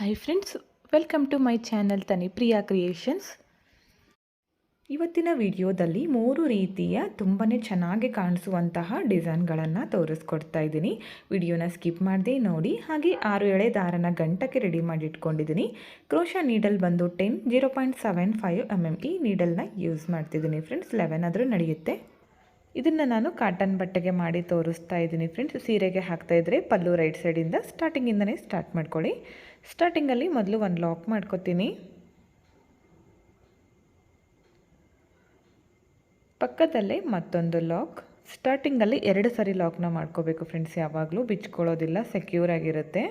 Hi friends welcome to my channel Tani Priya creations ಇವತ್ತಿನ ವಿಡಿಯೋದಲ್ಲಿ ಮೂರು ರೀತಿಯ ತುಂಬಾ ಚೆನ್ನಾಗಿ ಕಾಣಿಸುವಂತಹ ಡಿಸೈನ್ಗಳನ್ನು ತೋರಿಸ್ಕೊಡ್ತಾ ಇದ್ದೀನಿ. ವಿಡಿಯೋನ ಸ್ಕಿಪ್ ಮಾಡದೆ ನೋಡಿ, ಹಾಗೆ ಆರು ಎಳೆ ದಾರನ ಗಂಟಕ್ಕೆ ರೆಡಿ ಮಾಡಿ ಇಟ್ಕೊಂಡಿದ್ದೀನಿ. ಕ್ರೋಶ ನೀಡಲ್ ಬಂದು ten zero point seven five M M ಈ ನೀಡಲ್ನ ಯೂಸ್ ಮಾಡ್ತಿದ್ದೀನಿ ಫ್ರೆಂಡ್ಸ್ ಲೆವೆನ್ ಆದರೂ ನಡೆಯುತ್ತೆ. ಇದನ್ನು ನಾನು ಕಾಟನ್ ಬಟ್ಟೆಗೆ ಮಾಡಿ ತೋರಿಸ್ತಾ ಇದ್ದೀನಿ ಫ್ರೆಂಡ್ಸ್ ಸೀರೆಗೆ ಹಾಕ್ತಾ ಇದ್ದರೆ ಪಲ್ಲು ರೈಟ್ ಸೈಡಿಂದ ಸ್ಟಾರ್ಟಿಂಗಿಂದನೇ ಸ್ಟಾರ್ಟ್ ಮಾಡ್ಕೊಳ್ಳಿ. ಸ್ಟಾರ್ಟಿಂಗಲ್ಲಿ ಮೊದಲು ಒಂದು ಲಾಕ್ ಮಾಡ್ಕೊತೀನಿ. ಪಕ್ಕದಲ್ಲೇ ಮತ್ತೊಂದು ಲಾಕ್ ಸ್ಟಾರ್ಟಿಂಗಲ್ಲಿ ಎರಡು ಸರಿ ಲಾಕ್ನ ಮಾಡ್ಕೋಬೇಕು ಫ್ರೆಂಡ್ಸ್ ಯಾವಾಗಲೂ ಬಿಚ್ಕೊಳ್ಳೋದಿಲ್ಲ ಸೆಕ್ಯೂರ್ ಆಗಿರುತ್ತೆ.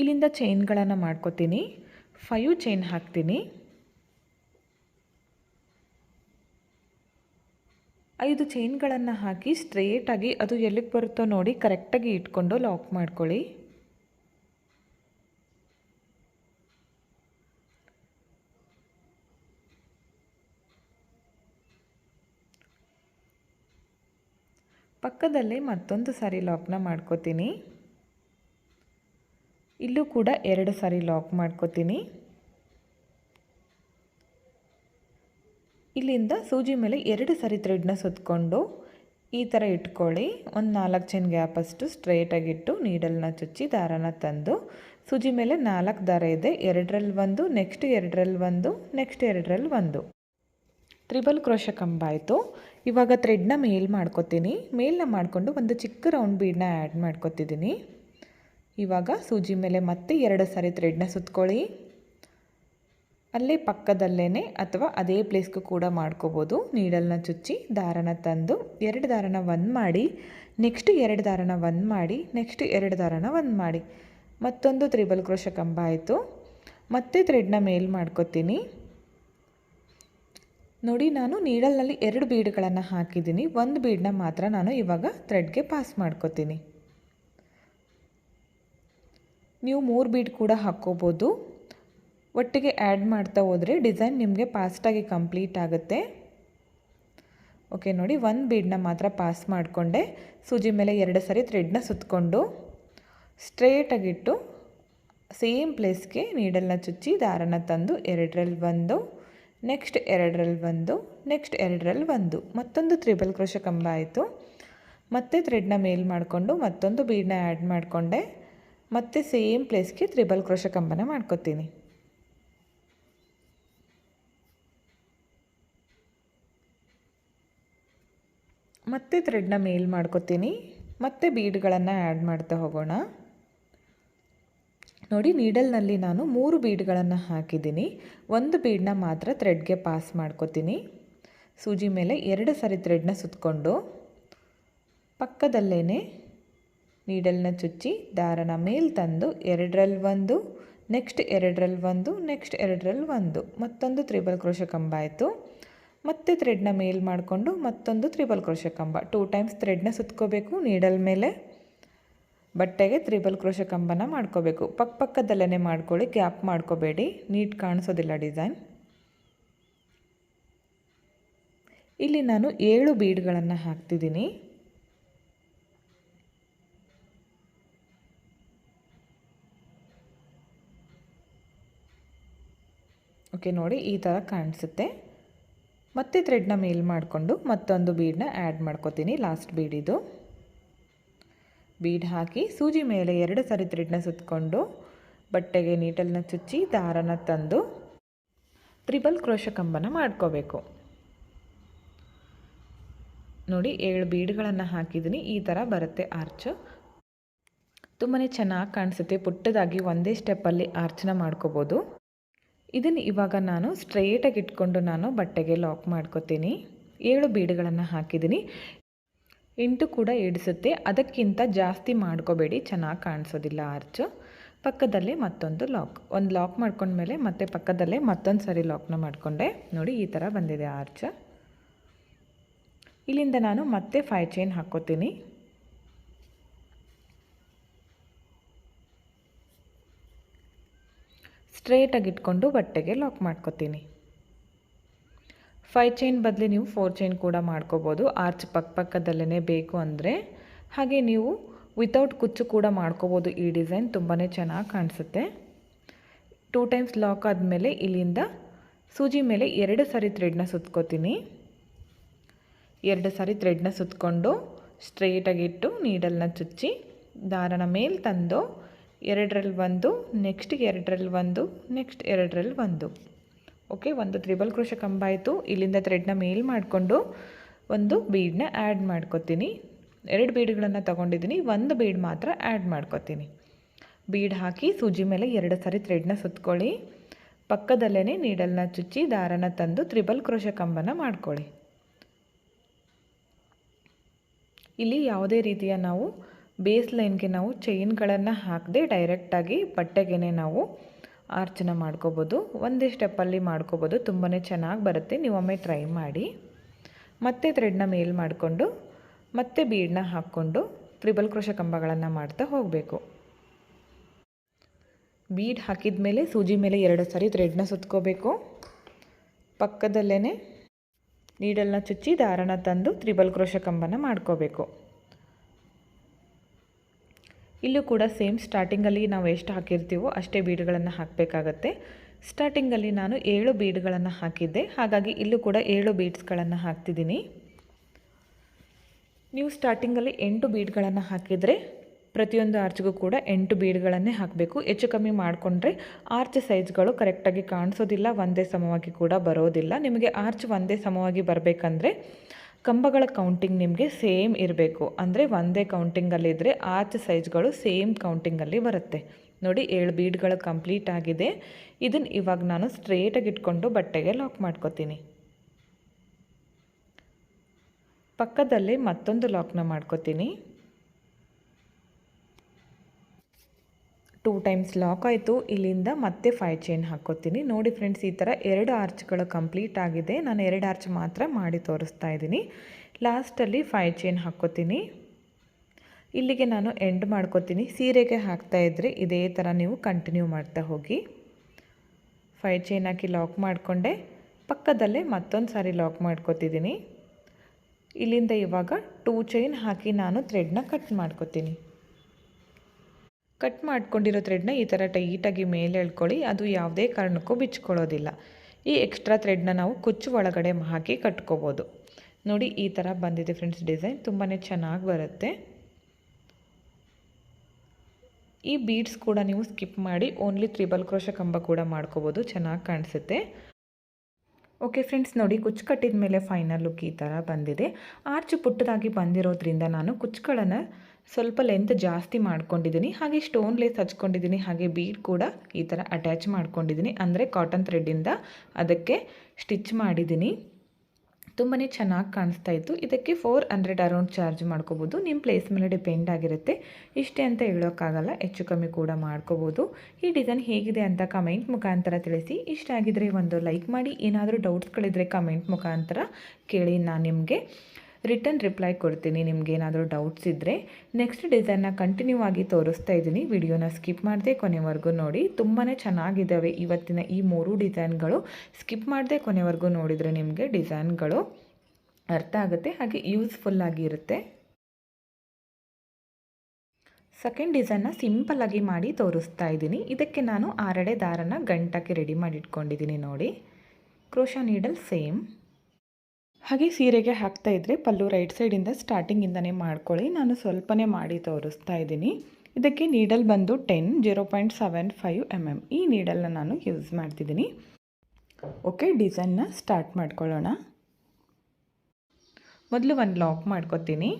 ಇಲ್ಲಿಂದ ಚೈನ್ಗಳನ್ನು ಮಾಡ್ಕೋತೀನಿ. ಫೈವ್ ಚೈನ್ ಹಾಕ್ತೀನಿ. ಐದು ಚೈನ್ಗಳನ್ನು ಹಾಕಿ ಸ್ಟ್ರೇಟಾಗಿ ಅದು ಎಲ್ಲಿಗೆ ಬರುತ್ತೋ ನೋಡಿ ಕರೆಕ್ಟಾಗಿ ಇಟ್ಕೊಂಡು ಲಾಕ್ ಮಾಡ್ಕೊಳ್ಳಿ. ಪಕ್ಕದಲ್ಲೇ ಮತ್ತೊಂದು ಸಾರಿ ಲಾಕ್ನ ಮಾಡ್ಕೋತೀನಿ. ಇಲ್ಲೂ ಕೂಡ ಎರಡು ಸಾರಿ ಲಾಕ್ ಮಾಡ್ಕೋತೀನಿ. ಇಲ್ಲಿಂದ ಸೂಜಿ ಮೇಲೆ ಎರಡು ಸರಿ ಥ್ರೆಡ್ನ ಸುತ್ತಕೊಂಡು ಈ ಥರ ಇಟ್ಕೊಳ್ಳಿ. ಒಂದು ನಾಲ್ಕು ಚೈನ್ ಗ್ಯಾಪಷ್ಟು ಸ್ಟ್ರೈಟಾಗಿಟ್ಟು ನೀಡಲ್ನ ಚುಚ್ಚಿ ದಾರನ ತಂದು ಸೂಜಿ ಮೇಲೆ ನಾಲ್ಕು ದಾರ ಇದೆ. ಎರಡರಲ್ಲಿ ಒಂದು ನೆಕ್ಸ್ಟ್ ಎರಡರಲ್ಲಿ ಒಂದು ನೆಕ್ಸ್ಟ್ ಎರಡರಲ್ಲಿ ಒಂದು. ತ್ರಿಬಲ್ ಕ್ರೋಶ ಕಂಬ ಆಯಿತು. ಇವಾಗ ಥ್ರೆಡ್ನ ಮೇಲ್ ಮಾಡ್ಕೊತೀನಿ. ಮೇಲ್ನ ಮಾಡಿಕೊಂಡು ಒಂದು ಚಿಕ್ಕ ರೌಂಡ್ ಬೀಡನ್ನ ಆ್ಯಡ್ ಮಾಡ್ಕೊತಿದ್ದೀನಿ. ಇವಾಗ ಸೂಜಿ ಮೇಲೆ ಮತ್ತೆ ಎರಡು ಸಾರಿ ಥ್ರೆಡ್ನ ಸುತ್ಕೊಳ್ಳಿ. ಅಲ್ಲೇ ಪಕ್ಕದಲ್ಲೇ ಅಥವಾ ಅದೇ ಪ್ಲೇಸ್ಗೂ ಕೂಡ ಮಾಡ್ಕೋಬೋದು. ನೀಡಲ್ನ ಚುಚ್ಚಿ, ದಾರನ ತಂದು, ಎರಡು ದಾರನ ಒಂದು ಮಾಡಿ, ನೆಕ್ಸ್ಟ್ ಎರಡು ದಾರನ ಒಂದು ಮಾಡಿ, ನೆಕ್ಸ್ಟ್ ಎರಡು ದಾರನ ಒಂದು ಮಾಡಿ. ಮತ್ತೊಂದು ತ್ರಿಬಲ್ ಕ್ರೋಶ ಕಂಬ ಆಯಿತು. ಮತ್ತೆ ಥ್ರೆಡ್ನ ಮೇಲ್ ಮಾಡ್ಕೊತೀನಿ. ನೋಡಿ, ನಾನು ನೀಡಲ್ನಲ್ಲಿ ಎರಡು ಬೀಡ್ಗಳನ್ನು ಹಾಕಿದ್ದೀನಿ. ಒಂದು ಬೀಡನ್ನ ಮಾತ್ರ ನಾನು ಇವಾಗ ಥ್ರೆಡ್ಗೆ ಪಾಸ್ ಮಾಡ್ಕೊತೀನಿ. ನೀವು ಮೂರು ಬೀಡ್ ಕೂಡ ಹಾಕ್ಕೋಬೋದು. ಒಟ್ಟಿಗೆ ಆ್ಯಡ್ ಮಾಡ್ತಾ ಹೋದರೆ ಡಿಸೈನ್ ನಿಮಗೆ ಫಾಸ್ಟಾಗಿ ಕಂಪ್ಲೀಟ್ ಆಗುತ್ತೆ. ಓಕೆ ನೋಡಿ ಒಂದು ಬೀಡನ್ನ ಮಾತ್ರ ಪಾಸ್ ಮಾಡಿಕೊಂಡೆ. ಸೂಜಿ ಮೇಲೆ ಎರಡು ಸರಿ ಥ್ರೆಡ್ನ ಸುತ್ತಕೊಂಡು ಸ್ಟ್ರೇಟಾಗಿಟ್ಟು ಸೇಮ್ ಪ್ಲೇಸ್ಗೆ ನೀಡಲ್ನ ಚುಚ್ಚಿ ದಾರನ ತಂದು ಎರಡರಲ್ಲಿ ಒಂದು ನೆಕ್ಸ್ಟ್ ಎರಡರಲ್ಲಿ ಒಂದು ನೆಕ್ಸ್ಟ್ ಎರಡರಲ್ಲಿ ಒಂದು. ಮತ್ತೊಂದು ತ್ರಿಬಲ್ ಕ್ರೋಶ ಕಂಬ ಆಯಿತು. ಮತ್ತೆ ಥ್ರೆಡ್ನ ಮೇಲ್ ಮಾಡಿಕೊಂಡು ಮತ್ತೊಂದು ಬೀಡನ್ನ ಆ್ಯಡ್ ಮಾಡಿಕೊಂಡೆ. ಮತ್ತೆ ಸೇಮ್ ಪ್ಲೇಸ್ಗೆ ತ್ರಿಬಲ್ ಕ್ರೋಶ ಕಂಬನ ಮಾಡ್ಕೊತೀನಿ. ಮತ್ತೆ ಥ್ರೆಡ್ನ ಮೇಲ್ ಮಾಡ್ಕೊತೀನಿ. ಮತ್ತೆ ಬೀಡ್ಗಳನ್ನು ಆ್ಯಡ್ ಮಾಡ್ತಾ ಹೋಗೋಣ. ನೋಡಿ ನೀಡಲ್ನಲ್ಲಿ ನಾನು ಮೂರು ಬೀಡ್ಗಳನ್ನು ಹಾಕಿದ್ದೀನಿ. ಒಂದು ಬೀಡನ್ನ ಮಾತ್ರ ಥ್ರೆಡ್ಗೆ ಪಾಸ್ ಮಾಡ್ಕೊತೀನಿ. ಸೂಜಿ ಮೇಲೆ ಎರಡು ಸರಿ ಥ್ರೆಡ್ನ ಸುತ್ತಕೊಂಡು ಪಕ್ಕದಲ್ಲೇ ನೀಡಲ್ನ ಚುಚ್ಚಿ ದಾರನ ಮೇಲ್ ತಂದು ಎರಡರಲ್ಲಿ ಒಂದು ನೆಕ್ಸ್ಟ್ ಎರಡರಲ್ಲಿ ಒಂದು ನೆಕ್ಸ್ಟ್ ಎರಡರಲ್ಲಿ ಒಂದು. ಮತ್ತೊಂದು ತ್ರಿಬಲ್ ಕ್ರೋಶ ಕಂಬ ಆಯಿತು. ಮತ್ತೆ ಥ್ರೆಡ್ನ ಮೇಲ್ ಮಾಡಿಕೊಂಡು ಮತ್ತೊಂದು ತ್ರಿಬಲ್ ಕ್ರೋಶ ಕಂಬ. ಟೂ ಟೈಮ್ಸ್ ಥ್ರೆಡ್ನ ಸುತ್ಕೋಬೇಕು ನೀಡಲ್ ಮೇಲೆ. ಬಟ್ಟೆಗೆ ತ್ರಿಬಲ್ ಕ್ರೋಶ ಕಂಬನ ಮಾಡ್ಕೋಬೇಕು. ಪಕ್ಕ ಪಕ್ಕದಲ್ಲೇ ಮಾಡ್ಕೊಳ್ಳಿ, ಗ್ಯಾಪ್ ಮಾಡ್ಕೋಬೇಡಿ. ನೀಟ್ ಕಾಣಿಸೋದಿಲ್ಲ ಡಿಸೈನ್. ಇಲ್ಲಿ ನಾನು ಏಳು ಬೀಡ್ಗಳನ್ನು ಹಾಕ್ತಿದ್ದೀನಿ. ಓಕೆ ನೋಡಿ ಈ ಥರ ಕಾಣಿಸುತ್ತೆ. ಮತ್ತೆ ಥ್ರೆಡ್ನ ಮೇಲ್ ಮಾಡಿಕೊಂಡು ಮತ್ತೊಂದು ಬೀಡನ್ನ ಆ್ಯಡ್ ಮಾಡ್ಕೋತೀನಿ ಲಾಸ್ಟ್ ಬೀಡಿದು ಬೀಡ್ ಹಾಕಿ ಸೂಜಿ ಮೇಲೆ ಎರಡು ಸರಿ ಥ್ರೆಡ್ನ ಸುತ್ತಕೊಂಡು ಬಟ್ಟೆಗೆ ನೀಟಲ್ನ ಚುಚ್ಚಿ ದಾರನ ತಂದು ತ್ರಿಬಲ್ ಕ್ರೋಶ ಕಂಬನ ಮಾಡ್ಕೋಬೇಕು. ನೋಡಿ, ಏಳು ಬೀಡ್ಗಳನ್ನು ಹಾಕಿದ್ದೀನಿ ಈ ಥರ ಬರುತ್ತೆ ಆರ್ಚ್ ತುಂಬಾ ಚೆನ್ನಾಗಿ ಕಾಣಿಸುತ್ತೆ, ಪುಟ್ಟದಾಗಿ ಒಂದೇ ಸ್ಟೆಪ್ಪಲ್ಲಿ ಆರ್ಚನ್ನ ಮಾಡ್ಕೋಬೋದು. ಇದನ್ನು ಇವಾಗ ನಾನು ಸ್ಟ್ರೇಟಾಗಿ ಇಟ್ಕೊಂಡು ನಾನು ಬಟ್ಟೆಗೆ ಲಾಕ್ ಮಾಡ್ಕೋತೀನಿ. ಏಳು ಬೀಡುಗಳನ್ನು ಹಾಕಿದ್ದೀನಿ ಎಂಟು ಕೂಡ ಇಡಿಸುತ್ತೆ ಅದಕ್ಕಿಂತ ಜಾಸ್ತಿ ಮಾಡ್ಕೋಬೇಡಿ. ಚೆನ್ನಾಗಿ ಕಾಣಿಸೋದಿಲ್ಲ ಆರ್ಚು ಪಕ್ಕದಲ್ಲೇ ಮತ್ತೊಂದು ಲಾಕ್ ಒಂದು ಲಾಕ್ ಮಾಡ್ಕೊಂಡ್ಮೇಲೆ ಮತ್ತೆ ಪಕ್ಕದಲ್ಲೇ ಮತ್ತೊಂದು ಸರಿ ಲಾಕ್ನ ಮಾಡಿಕೊಂಡೆ. ನೋಡಿ, ಈ ಥರ ಬಂದಿದೆ ಆರ್ಚ್ ಇಲ್ಲಿಂದ ನಾನು ಮತ್ತೆ ಫೈ ಚೈನ್ ಹಾಕ್ಕೋತೀನಿ. ಸ್ಟ್ರೇಟಾಗಿ ಇಟ್ಕೊಂಡು ಬಟ್ಟೆಗೆ ಲಾಕ್ ಮಾಡ್ಕೊತೀನಿ. ಫೈ ಚೈನ್ ಬದಲಿ ನೀವು ಫೋರ್ ಚೈನ್ ಕೂಡ ಮಾಡ್ಕೋಬೋದು. ಆರ್ಚ್ ಪಕ್ಕ ಪಕ್ಕದಲ್ಲೇ ಬೇಕು ಅಂದರೆ. ಹಾಗೆ ನೀವು ವಿತೌಟ್ ಕುಚ್ಚು ಕೂಡ ಮಾಡ್ಕೋಬೋದು. ಈ ಡಿಸೈನ್ ತುಂಬಾ ಚೆನ್ನಾಗಿ ಕಾಣಿಸುತ್ತೆ. ಟೂ ಟೈಮ್ಸ್ ಲಾಕ್ ಆದಮೇಲೆ ಇಲ್ಲಿಂದ ಸೂಜಿ ಮೇಲೆ ಎರಡು ಸಾರಿ ಥ್ರೆಡ್ನ ಸುತ್ಕೋತೀನಿ. ಎರಡು ಸಾರಿ ಥ್ರೆಡ್ನ ಸುತ್ಕೊಂಡು ಸ್ಟ್ರೇಟಾಗಿಟ್ಟು ನೀಡಲ್ನ ಚುಚ್ಚಿ, ದಾರನ ಮೇಲೆ ತಂದು ಎರಡರಲ್ಲಿ ಒಂದು ನೆಕ್ಸ್ಟ್ ಎರಡರಲ್ಲಿ ಒಂದು ನೆಕ್ಸ್ಟ್ ಎರಡರಲ್ಲಿ ಒಂದು. ಓಕೆ ಒಂದು ತ್ರಿಬಲ್ ಕ್ರೋಶ ಕಂಬ ಆಯಿತು. ಇಲ್ಲಿಂದ ಥ್ರೆಡ್ನ ಮೇಲ್ ಮಾಡಿಕೊಂಡು ಒಂದು ಬೀಡನ್ನ ಆ್ಯಡ್ ಮಾಡ್ಕೊತೀನಿ. ಎರಡು ಬೀಡ್ಗಳನ್ನು ತೊಗೊಂಡಿದ್ದೀನಿ ಒಂದು ಬೀಡ್ ಮಾತ್ರ ಆ್ಯಡ್ ಮಾಡ್ಕೊತೀನಿ. ಬೀಡ್ ಹಾಕಿ ಸೂಜಿ ಮೇಲೆ ಎರಡು ಸಾರಿ ಥ್ರೆಡ್ನ ಸುತ್ಕೊಳ್ಳಿ. ಪಕ್ಕದಲ್ಲೇ ನೀಡಲ್ನ ಚುಚ್ಚಿ, ದಾರನ ತಂದು ತ್ರಿಬಲ್ ಕ್ರೋಶ ಕಂಬನ ಮಾಡ್ಕೊಳ್ಳಿ. ಇಲ್ಲಿ ಯಾವುದೇ ರೀತಿಯ ನಾವು ಬೇಸ್ ಲೈನ್ಗೆ ನಾವು ಚೈನ್ಗಳನ್ನು ಹಾಕದೆ ಡೈರೆಕ್ಟಾಗಿ ಬಟ್ಟೆಗೆ ನಾವು ಆರ್ಚನ ಮಾಡ್ಕೋಬೋದು. ಒಂದೇ ಸ್ಟೆಪ್ಪಲ್ಲಿ ಮಾಡ್ಕೋಬೋದು. ತುಂಬಾ ಚೆನ್ನಾಗಿ ಬರುತ್ತೆ. ನೀವು ಒಮ್ಮೆ ಟ್ರೈ ಮಾಡಿ. ಮತ್ತೆ ಥ್ರೆಡ್ನ ಮೇಲ್ ಮಾಡಿಕೊಂಡು, ಮತ್ತೆ ಬೀಡನ್ನ ಹಾಕ್ಕೊಂಡು ತ್ರಿಬಲ್ ಕ್ರೋಶ ಕಂಬಗಳನ್ನು ಮಾಡ್ತಾ ಹೋಗಬೇಕು. ಬೀಡ್ ಹಾಕಿದ ಮೇಲೆ, ಸೂಜಿ ಮೇಲೆ ಎರಡು ಸಾರಿ ಥ್ರೆಡ್ನ ಸುತ್ಕೋಬೇಕು. ಪಕ್ಕದಲ್ಲೇ ನೀಡಲ್ನ ಚುಚ್ಚಿ ದಾರನ ತಂದು ತ್ರಿಬಲ್ ಕ್ರೋಶ ಕಂಬನ ಮಾಡ್ಕೋಬೇಕು. ಇಲ್ಲೂ ಕೂಡ ಸೇಮ್ ಸ್ಟಾರ್ಟಿಂಗಲ್ಲಿ ನಾವು ಎಷ್ಟು ಹಾಕಿರ್ತೀವೋ ಅಷ್ಟೇ ಬೀಡ್ಗಳನ್ನು ಹಾಕಬೇಕಾಗತ್ತೆ. ಸ್ಟಾರ್ಟಿಂಗಲ್ಲಿ ನಾನು ಏಳು ಬೀಡ್ಗಳನ್ನು ಹಾಕಿದ್ದೆ. ಹಾಗಾಗಿ ಇಲ್ಲೂ ಕೂಡ ಏಳು ಬೀಡ್ಸ್ಗಳನ್ನು ಹಾಕ್ತಿದ್ದೀನಿ. ನೀವು ಸ್ಟಾರ್ಟಿಂಗಲ್ಲಿ ಎಂಟು ಬೀಡ್ಗಳನ್ನು ಹಾಕಿದರೆ ಪ್ರತಿಯೊಂದು ಆರ್ಚ್ಗೂ ಕೂಡ ಎಂಟು ಬೀಡ್ಗಳನ್ನೇ ಹಾಕಬೇಕು. ಹೆಚ್ಚು ಕಮ್ಮಿ ಮಾಡಿಕೊಂಡ್ರೆ ಆರ್ಚ್ ಸೈಜ್ಗಳು ಕರೆಕ್ಟಾಗಿ ಕಾಣಿಸೋದಿಲ್ಲ, ಒಂದೇ ಸಮವಾಗಿ ಕೂಡ ಬರೋದಿಲ್ಲ. ನಿಮಗೆ ಆರ್ಚ್ ಒಂದೇ ಸಮವಾಗಿ ಬರಬೇಕಂದ್ರೆ ಕಂಬಗಳ ಕೌಂಟಿಂಗ್ ನಿಮಗೆ ಸೇಮ್ ಇರಬೇಕು. ಅಂದರೆ ಒಂದೇ ಕೌಂಟಿಂಗಲ್ಲಿದ್ದರೆ ಆಚೆ ಸೈಜ್ಗಳು ಸೇಮ್ ಕೌಂಟಿಂಗಲ್ಲಿ ಬರುತ್ತೆ. ನೋಡಿ, ಏಳು ಬೀಡ್ಗಳು ಕಂಪ್ಲೀಟ್ ಆಗಿದೆ. ಇದನ್ನು ಇವಾಗ ನಾನು ಸ್ಟ್ರೇಟಾಗಿ ಇಟ್ಕೊಂಡು ಬಟ್ಟೆಗೆ ಲಾಕ್ ಮಾಡ್ಕೋತೀನಿ. ಪಕ್ಕದಲ್ಲೇ ಮತ್ತೊಂದು ಲಾಕ್ನ ಮಾಡ್ಕೋತೀನಿ. ಟೂ ಟೈಮ್ಸ್ ಲಾಕ್ ಆಯಿತು. ಇಲ್ಲಿಂದ ಮತ್ತೆ ಫೈವ್ ಚೈನ್ ಹಾಕ್ಕೋತೀನಿ. ನೋಡಿ ಫ್ರೆಂಡ್ಸ್, ಈ ಥರ ಎರಡು ಆರ್ಚ್ಗಳು ಕಂಪ್ಲೀಟ್ ಆಗಿದೆ. ನಾನು ಎರಡು ಆರ್ಚ್ ಮಾತ್ರ ಮಾಡಿ ತೋರಿಸ್ತಾ ಇದ್ದೀನಿ. ಲಾಸ್ಟಲ್ಲಿ ಫೈವ್ ಚೈನ್ ಹಾಕ್ಕೋತೀನಿ. ಇಲ್ಲಿಗೆ ನಾನು ಎಂಡ್ ಮಾಡ್ಕೋತೀನಿ. ಸೀರೆಗೆ ಹಾಕ್ತಾ ಇದ್ದರೆ ಇದೇ ಥರ ನೀವು ಕಂಟಿನ್ಯೂ ಮಾಡ್ತಾ ಹೋಗಿ. ಫೈವ್ ಚೈನ್ ಹಾಕಿ ಲಾಕ್ ಮಾಡಿಕೊಂಡೆ. ಪಕ್ಕದಲ್ಲೇ ಮತ್ತೊಂದು ಸಾರಿ ಲಾಕ್ ಮಾಡ್ಕೋತಿದ್ದೀನಿ. ಇಲ್ಲಿಂದ ಇವಾಗ ಟೂ ಚೈನ್ ಹಾಕಿ ನಾನು ಥ್ರೆಡ್ನ ಕಟ್ ಮಾಡ್ಕೋತೀನಿ. ಕಟ್ ಮಾಡ್ಕೊಂಡಿರೋ ಥ್ರೆಡ್ನ ಈ ಥರ ಟೈಟಾಗಿ ಮೇಲೆ ಎಳ್ಕೊಳ್ಳಿ. ಅದು ಯಾವುದೇ ಕಾರಣಕ್ಕೂ ಬಿಚ್ಕೊಳ್ಳೋದಿಲ್ಲ. ಈ ಎಕ್ಸ್ಟ್ರಾ ಥ್ರೆಡ್ನ ನಾವು ಕುಚ್ಚು ಒಳಗಡೆ ಹಾಕಿ ಕಟ್ಕೋಬೋದು. ನೋಡಿ, ಈ ಥರ ಬಂದಿದೆ ಫ್ರೆಂಡ್ಸ್ ಡಿಸೈನ್ ತುಂಬಾ ಚೆನ್ನಾಗಿ ಬರುತ್ತೆ. ಈ ಬೀಡ್ಸ್ ಕೂಡ ನೀವು ಸ್ಕಿಪ್ ಮಾಡಿ ಓನ್ಲಿ ತ್ರಿಬಲ್ ಕ್ರೋಶ ಕಂಬ ಕೂಡ ಮಾಡ್ಕೋಬೋದು. ಚೆನ್ನಾಗಿ ಕಾಣಿಸುತ್ತೆ. ಓಕೆ ಫ್ರೆಂಡ್ಸ್ ನೋಡಿ, ಕುಚ್ಚು ಕಟ್ಟಿದ ಮೇಲೆ ಫೈನಲ್ ಲುಕ್ ಈ ಥರ ಬಂದಿದೆ. ಆರ್ಚು ಪುಟ್ಟದಾಗಿ ಬಂದಿರೋದ್ರಿಂದ ನಾನು ಕುಚ್ಚುಗಳನ್ನು ಸ್ವಲ್ಪ ಲೆಂತ್ ಜಾಸ್ತಿ ಮಾಡ್ಕೊಂಡಿದ್ದೀನಿ ಹಾಗೆ ಸ್ಟೋನ್ ಲೇಸ್ ಹಚ್ಕೊಂಡಿದ್ದೀನಿ ಹಾಗೆ ಬೀಡ್ ಕೂಡ ಈ ಥರ ಅಟ್ಯಾಚ್ ಮಾಡ್ಕೊಂಡಿದ್ದೀನಿ ಅಂದರೆ ಕಾಟನ್ ಥ್ರೆಡ್ಡಿಂದ ಅದಕ್ಕೆ ಸ್ಟಿಚ್ ಮಾಡಿದ್ದೀನಿ ತುಂಬಾ ಚೆನ್ನಾಗಿ ಕಾಣಿಸ್ತಾ ಇತ್ತು. ಇದಕ್ಕೆ ಫೋರ್ ಹಂಡ್ರೆಡ್ ಅರೌಂಡ್ ಚಾರ್ಜ್ ಮಾಡ್ಕೋಬೋದು. ನಿಮ್ಮ ಪ್ಲೇಸ್ ಮೇಲೆ ಡಿಪೆಂಡ್ ಆಗಿರುತ್ತೆ. ಇಷ್ಟೇ ಅಂತ ಹೇಳೋಕ್ಕಾಗಲ್ಲ. ಹೆಚ್ಚು ಕಮ್ಮಿ ಕೂಡ ಮಾಡ್ಕೋಬೋದು. ಈ ಡಿಸೈನ್ ಹೇಗಿದೆ ಅಂತ ಕಮೆಂಟ್ ಮುಖಾಂತರ ತಿಳಿಸಿ. ಇಷ್ಟ ಆಗಿದ್ದರೆ ಒಂದು ಲೈಕ್ ಮಾಡಿ. ಏನಾದರೂ ಡೌಟ್ಸ್ಗಳಿದ್ರೆ ಕಮೆಂಟ್ ಮುಖಾಂತರ ಕೇಳಿ ನಾನು ನಿಮಗೆ. ರಿಟರ್ನ್ ರಿಪ್ಲೈ ಕೊಡ್ತೀನಿ, ನಿಮ್ಗೆ ಏನಾದರೂ ಡೌಟ್ಸ್ ಇದ್ದರೆ ನೆಕ್ಸ್ಟ್ ಡಿಸೈನ್ನ ಕಂಟಿನ್ಯೂ ಆಗಿ ತೋರಿಸ್ತಾ ಇದ್ದೀನಿ. ವಿಡಿಯೋನ ಸ್ಕಿಪ್ ಮಾಡದೆ ಕೊನೆವರೆಗೂ ನೋಡಿ. ತುಂಬಾ ಚೆನ್ನಾಗಿದ್ದಾವೆ ಇವತ್ತಿನ ಈ ಮೂರು ಡಿಸೈನ್ಗಳು ಸ್ಕಿಪ್ ಮಾಡದೆ ಕೊನೆವರೆಗೂ ನೋಡಿದರೆ ನಿಮಗೆ ಡಿಸೈನ್ಗಳು ಅರ್ಥ ಆಗುತ್ತೆ, ಹಾಗೆ ಯೂಸ್ಫುಲ್ ಆಗಿರುತ್ತೆ ಸೆಕೆಂಡ್ ಡಿಸೈನ್ನ ಸಿಂಪಲ್ಲಾಗಿ ಮಾಡಿ ತೋರಿಸ್ತಾ ಇದ್ದೀನಿ. ಇದಕ್ಕೆ ನಾನು ಆರಡೆ ದಾರನ ಗಂಟಕ್ಕೆ ರೆಡಿ ಮಾಡಿ ಇಟ್ಕೊಂಡಿದ್ದೀನಿ ನೋಡಿ. ಕ್ರೋಶಾ ನೀಡಲ್ ಸೇಮ್ ಹಾಗೆ ಸೀರೆಗೆ ಹಾಕ್ತಾ ಇದ್ದರೆ ಪಲ್ಲು ರೈಟ್ ಸೈಡಿಂದ ಸ್ಟಾರ್ಟಿಂಗಿಂದನೇ ಮಾಡ್ಕೊಳ್ಳಿ. ನಾನು ಸ್ವಲ್ಪನೇ ಮಾಡಿ ತೋರಿಸ್ತಾ ಇದ್ದೀನಿ. ಇದಕ್ಕೆ ನೀಡಲ್ ಬಂದು ten zero point seven five M M ಈ ನೀಡಲ್ನ ನಾನು ಯೂಸ್ ಮಾಡ್ತಿದ್ದೀನಿ. ಓಕೆ ಡಿಸೈನ್ನ ಸ್ಟಾರ್ಟ್ ಮಾಡ್ಕೊಳ್ಳೋಣ. ಮೊದಲು ಒಂದು ಲಾಕ್ ಮಾಡ್ಕೊತೀನಿ.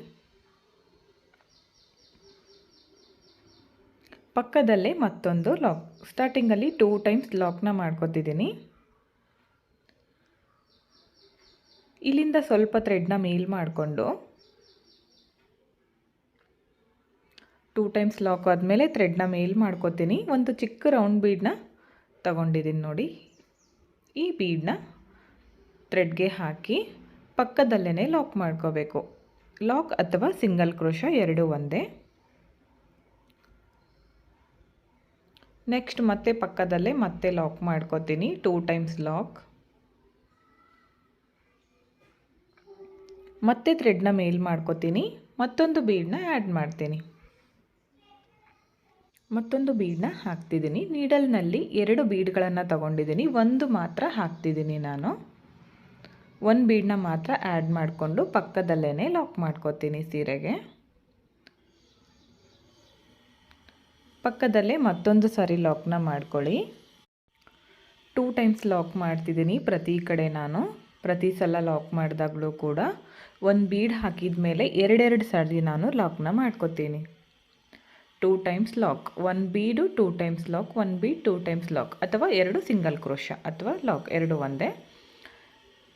ಪಕ್ಕದಲ್ಲೇ ಮತ್ತೊಂದು ಲಾಕ್ ಸ್ಟಾರ್ಟಿಂಗಲ್ಲಿ ಟೂ ಟೈಮ್ಸ್ ಲಾಕ್ನ ಮಾಡ್ಕೊತಿದ್ದೀನಿ. ಇಲ್ಲಿಂದ ಸ್ವಲ್ಪ ಥ್ರೆಡ್ನ ಮೇಲ್ ಮಾಡಿಕೊಂಡು ಟೂ ಟೈಮ್ಸ್ ಲಾಕ್ ಆದಮೇಲೆ ಥ್ರೆಡ್ನ ಮೇಲ್ ಮಾಡ್ಕೋತೀನಿ. ಒಂದು ಚಿಕ್ಕ ರೌಂಡ್ ಬೀಡನ್ನ ತಗೊಂಡಿದ್ದೀನಿ ನೋಡಿ. ಈ ಬೀಡನ್ನ ಥ್ರೆಡ್ಗೆ ಹಾಕಿ ಪಕ್ಕದಲ್ಲೇ ಲಾಕ್ ಮಾಡ್ಕೋಬೇಕು. ಲಾಕ್ ಅಥವಾ ಸಿಂಗಲ್ ಕ್ರೋಶ ಎರಡು ಒಂದೇ. ನೆಕ್ಸ್ಟ್ ಮತ್ತೆ ಪಕ್ಕದಲ್ಲೇ ಮತ್ತೆ ಲಾಕ್ ಮಾಡ್ಕೋತೀನಿ. ಟೂ ಟೈಮ್ಸ್ ಲಾಕ್ ಮತ್ತೆ ಥ್ರೆಡ್ನ ಮೇಲ್ ಮಾಡ್ಕೋತೀನಿ. ಮತ್ತೊಂದು ಬೀಡನ್ನ ಆ್ಯಡ್ ಮಾಡ್ತೀನಿ. ಮತ್ತೊಂದು ಬೀಡನ್ನ ಹಾಕ್ತಿದ್ದೀನಿ. ನೀಡಲ್ನಲ್ಲಿ ಎರಡು ಬೀಡ್ಗಳನ್ನು ತಗೊಂಡಿದ್ದೀನಿ. ಒಂದು ಮಾತ್ರ ಹಾಕ್ತಿದ್ದೀನಿ ನಾನು. ಒಂದು ಬೀಡನ್ನ ಮಾತ್ರ ಆ್ಯಡ್ ಮಾಡಿಕೊಂಡು ಪಕ್ಕದಲ್ಲೇ ಲಾಕ್ ಮಾಡ್ಕೋತೀನಿ ಸೀರೆಗೆ. ಪಕ್ಕದಲ್ಲೇ ಮತ್ತೊಂದು ಸಾರಿ ಲಾಕ್ನ ಮಾಡ್ಕೊಳ್ಳಿ. ಟೂ ಟೈಮ್ಸ್ ಲಾಕ್ ಮಾಡ್ತಿದ್ದೀನಿ ಪ್ರತಿ ಕಡೆ ನಾನು. ಪ್ರತಿ ಸಲ ಲಾಕ್ ಮಾಡಿದಾಗಲೂ ಕೂಡ ಒಂದು ಬೀಡ್ ಹಾಕಿದ ಮೇಲೆ ಎರಡೆರಡು ಸಾರಿ ನಾನು ಲಾಕ್ನ ಮಾಡ್ಕೋತೀನಿ. Two times lock one bead two times lock one bead two times lock ಅಥವಾ ಎರಡು ಸಿಂಗಲ್ ಕ್ರೋಶ ಅಥವಾ ಲಾಕ್ ಎರಡು ಒಂದೇ.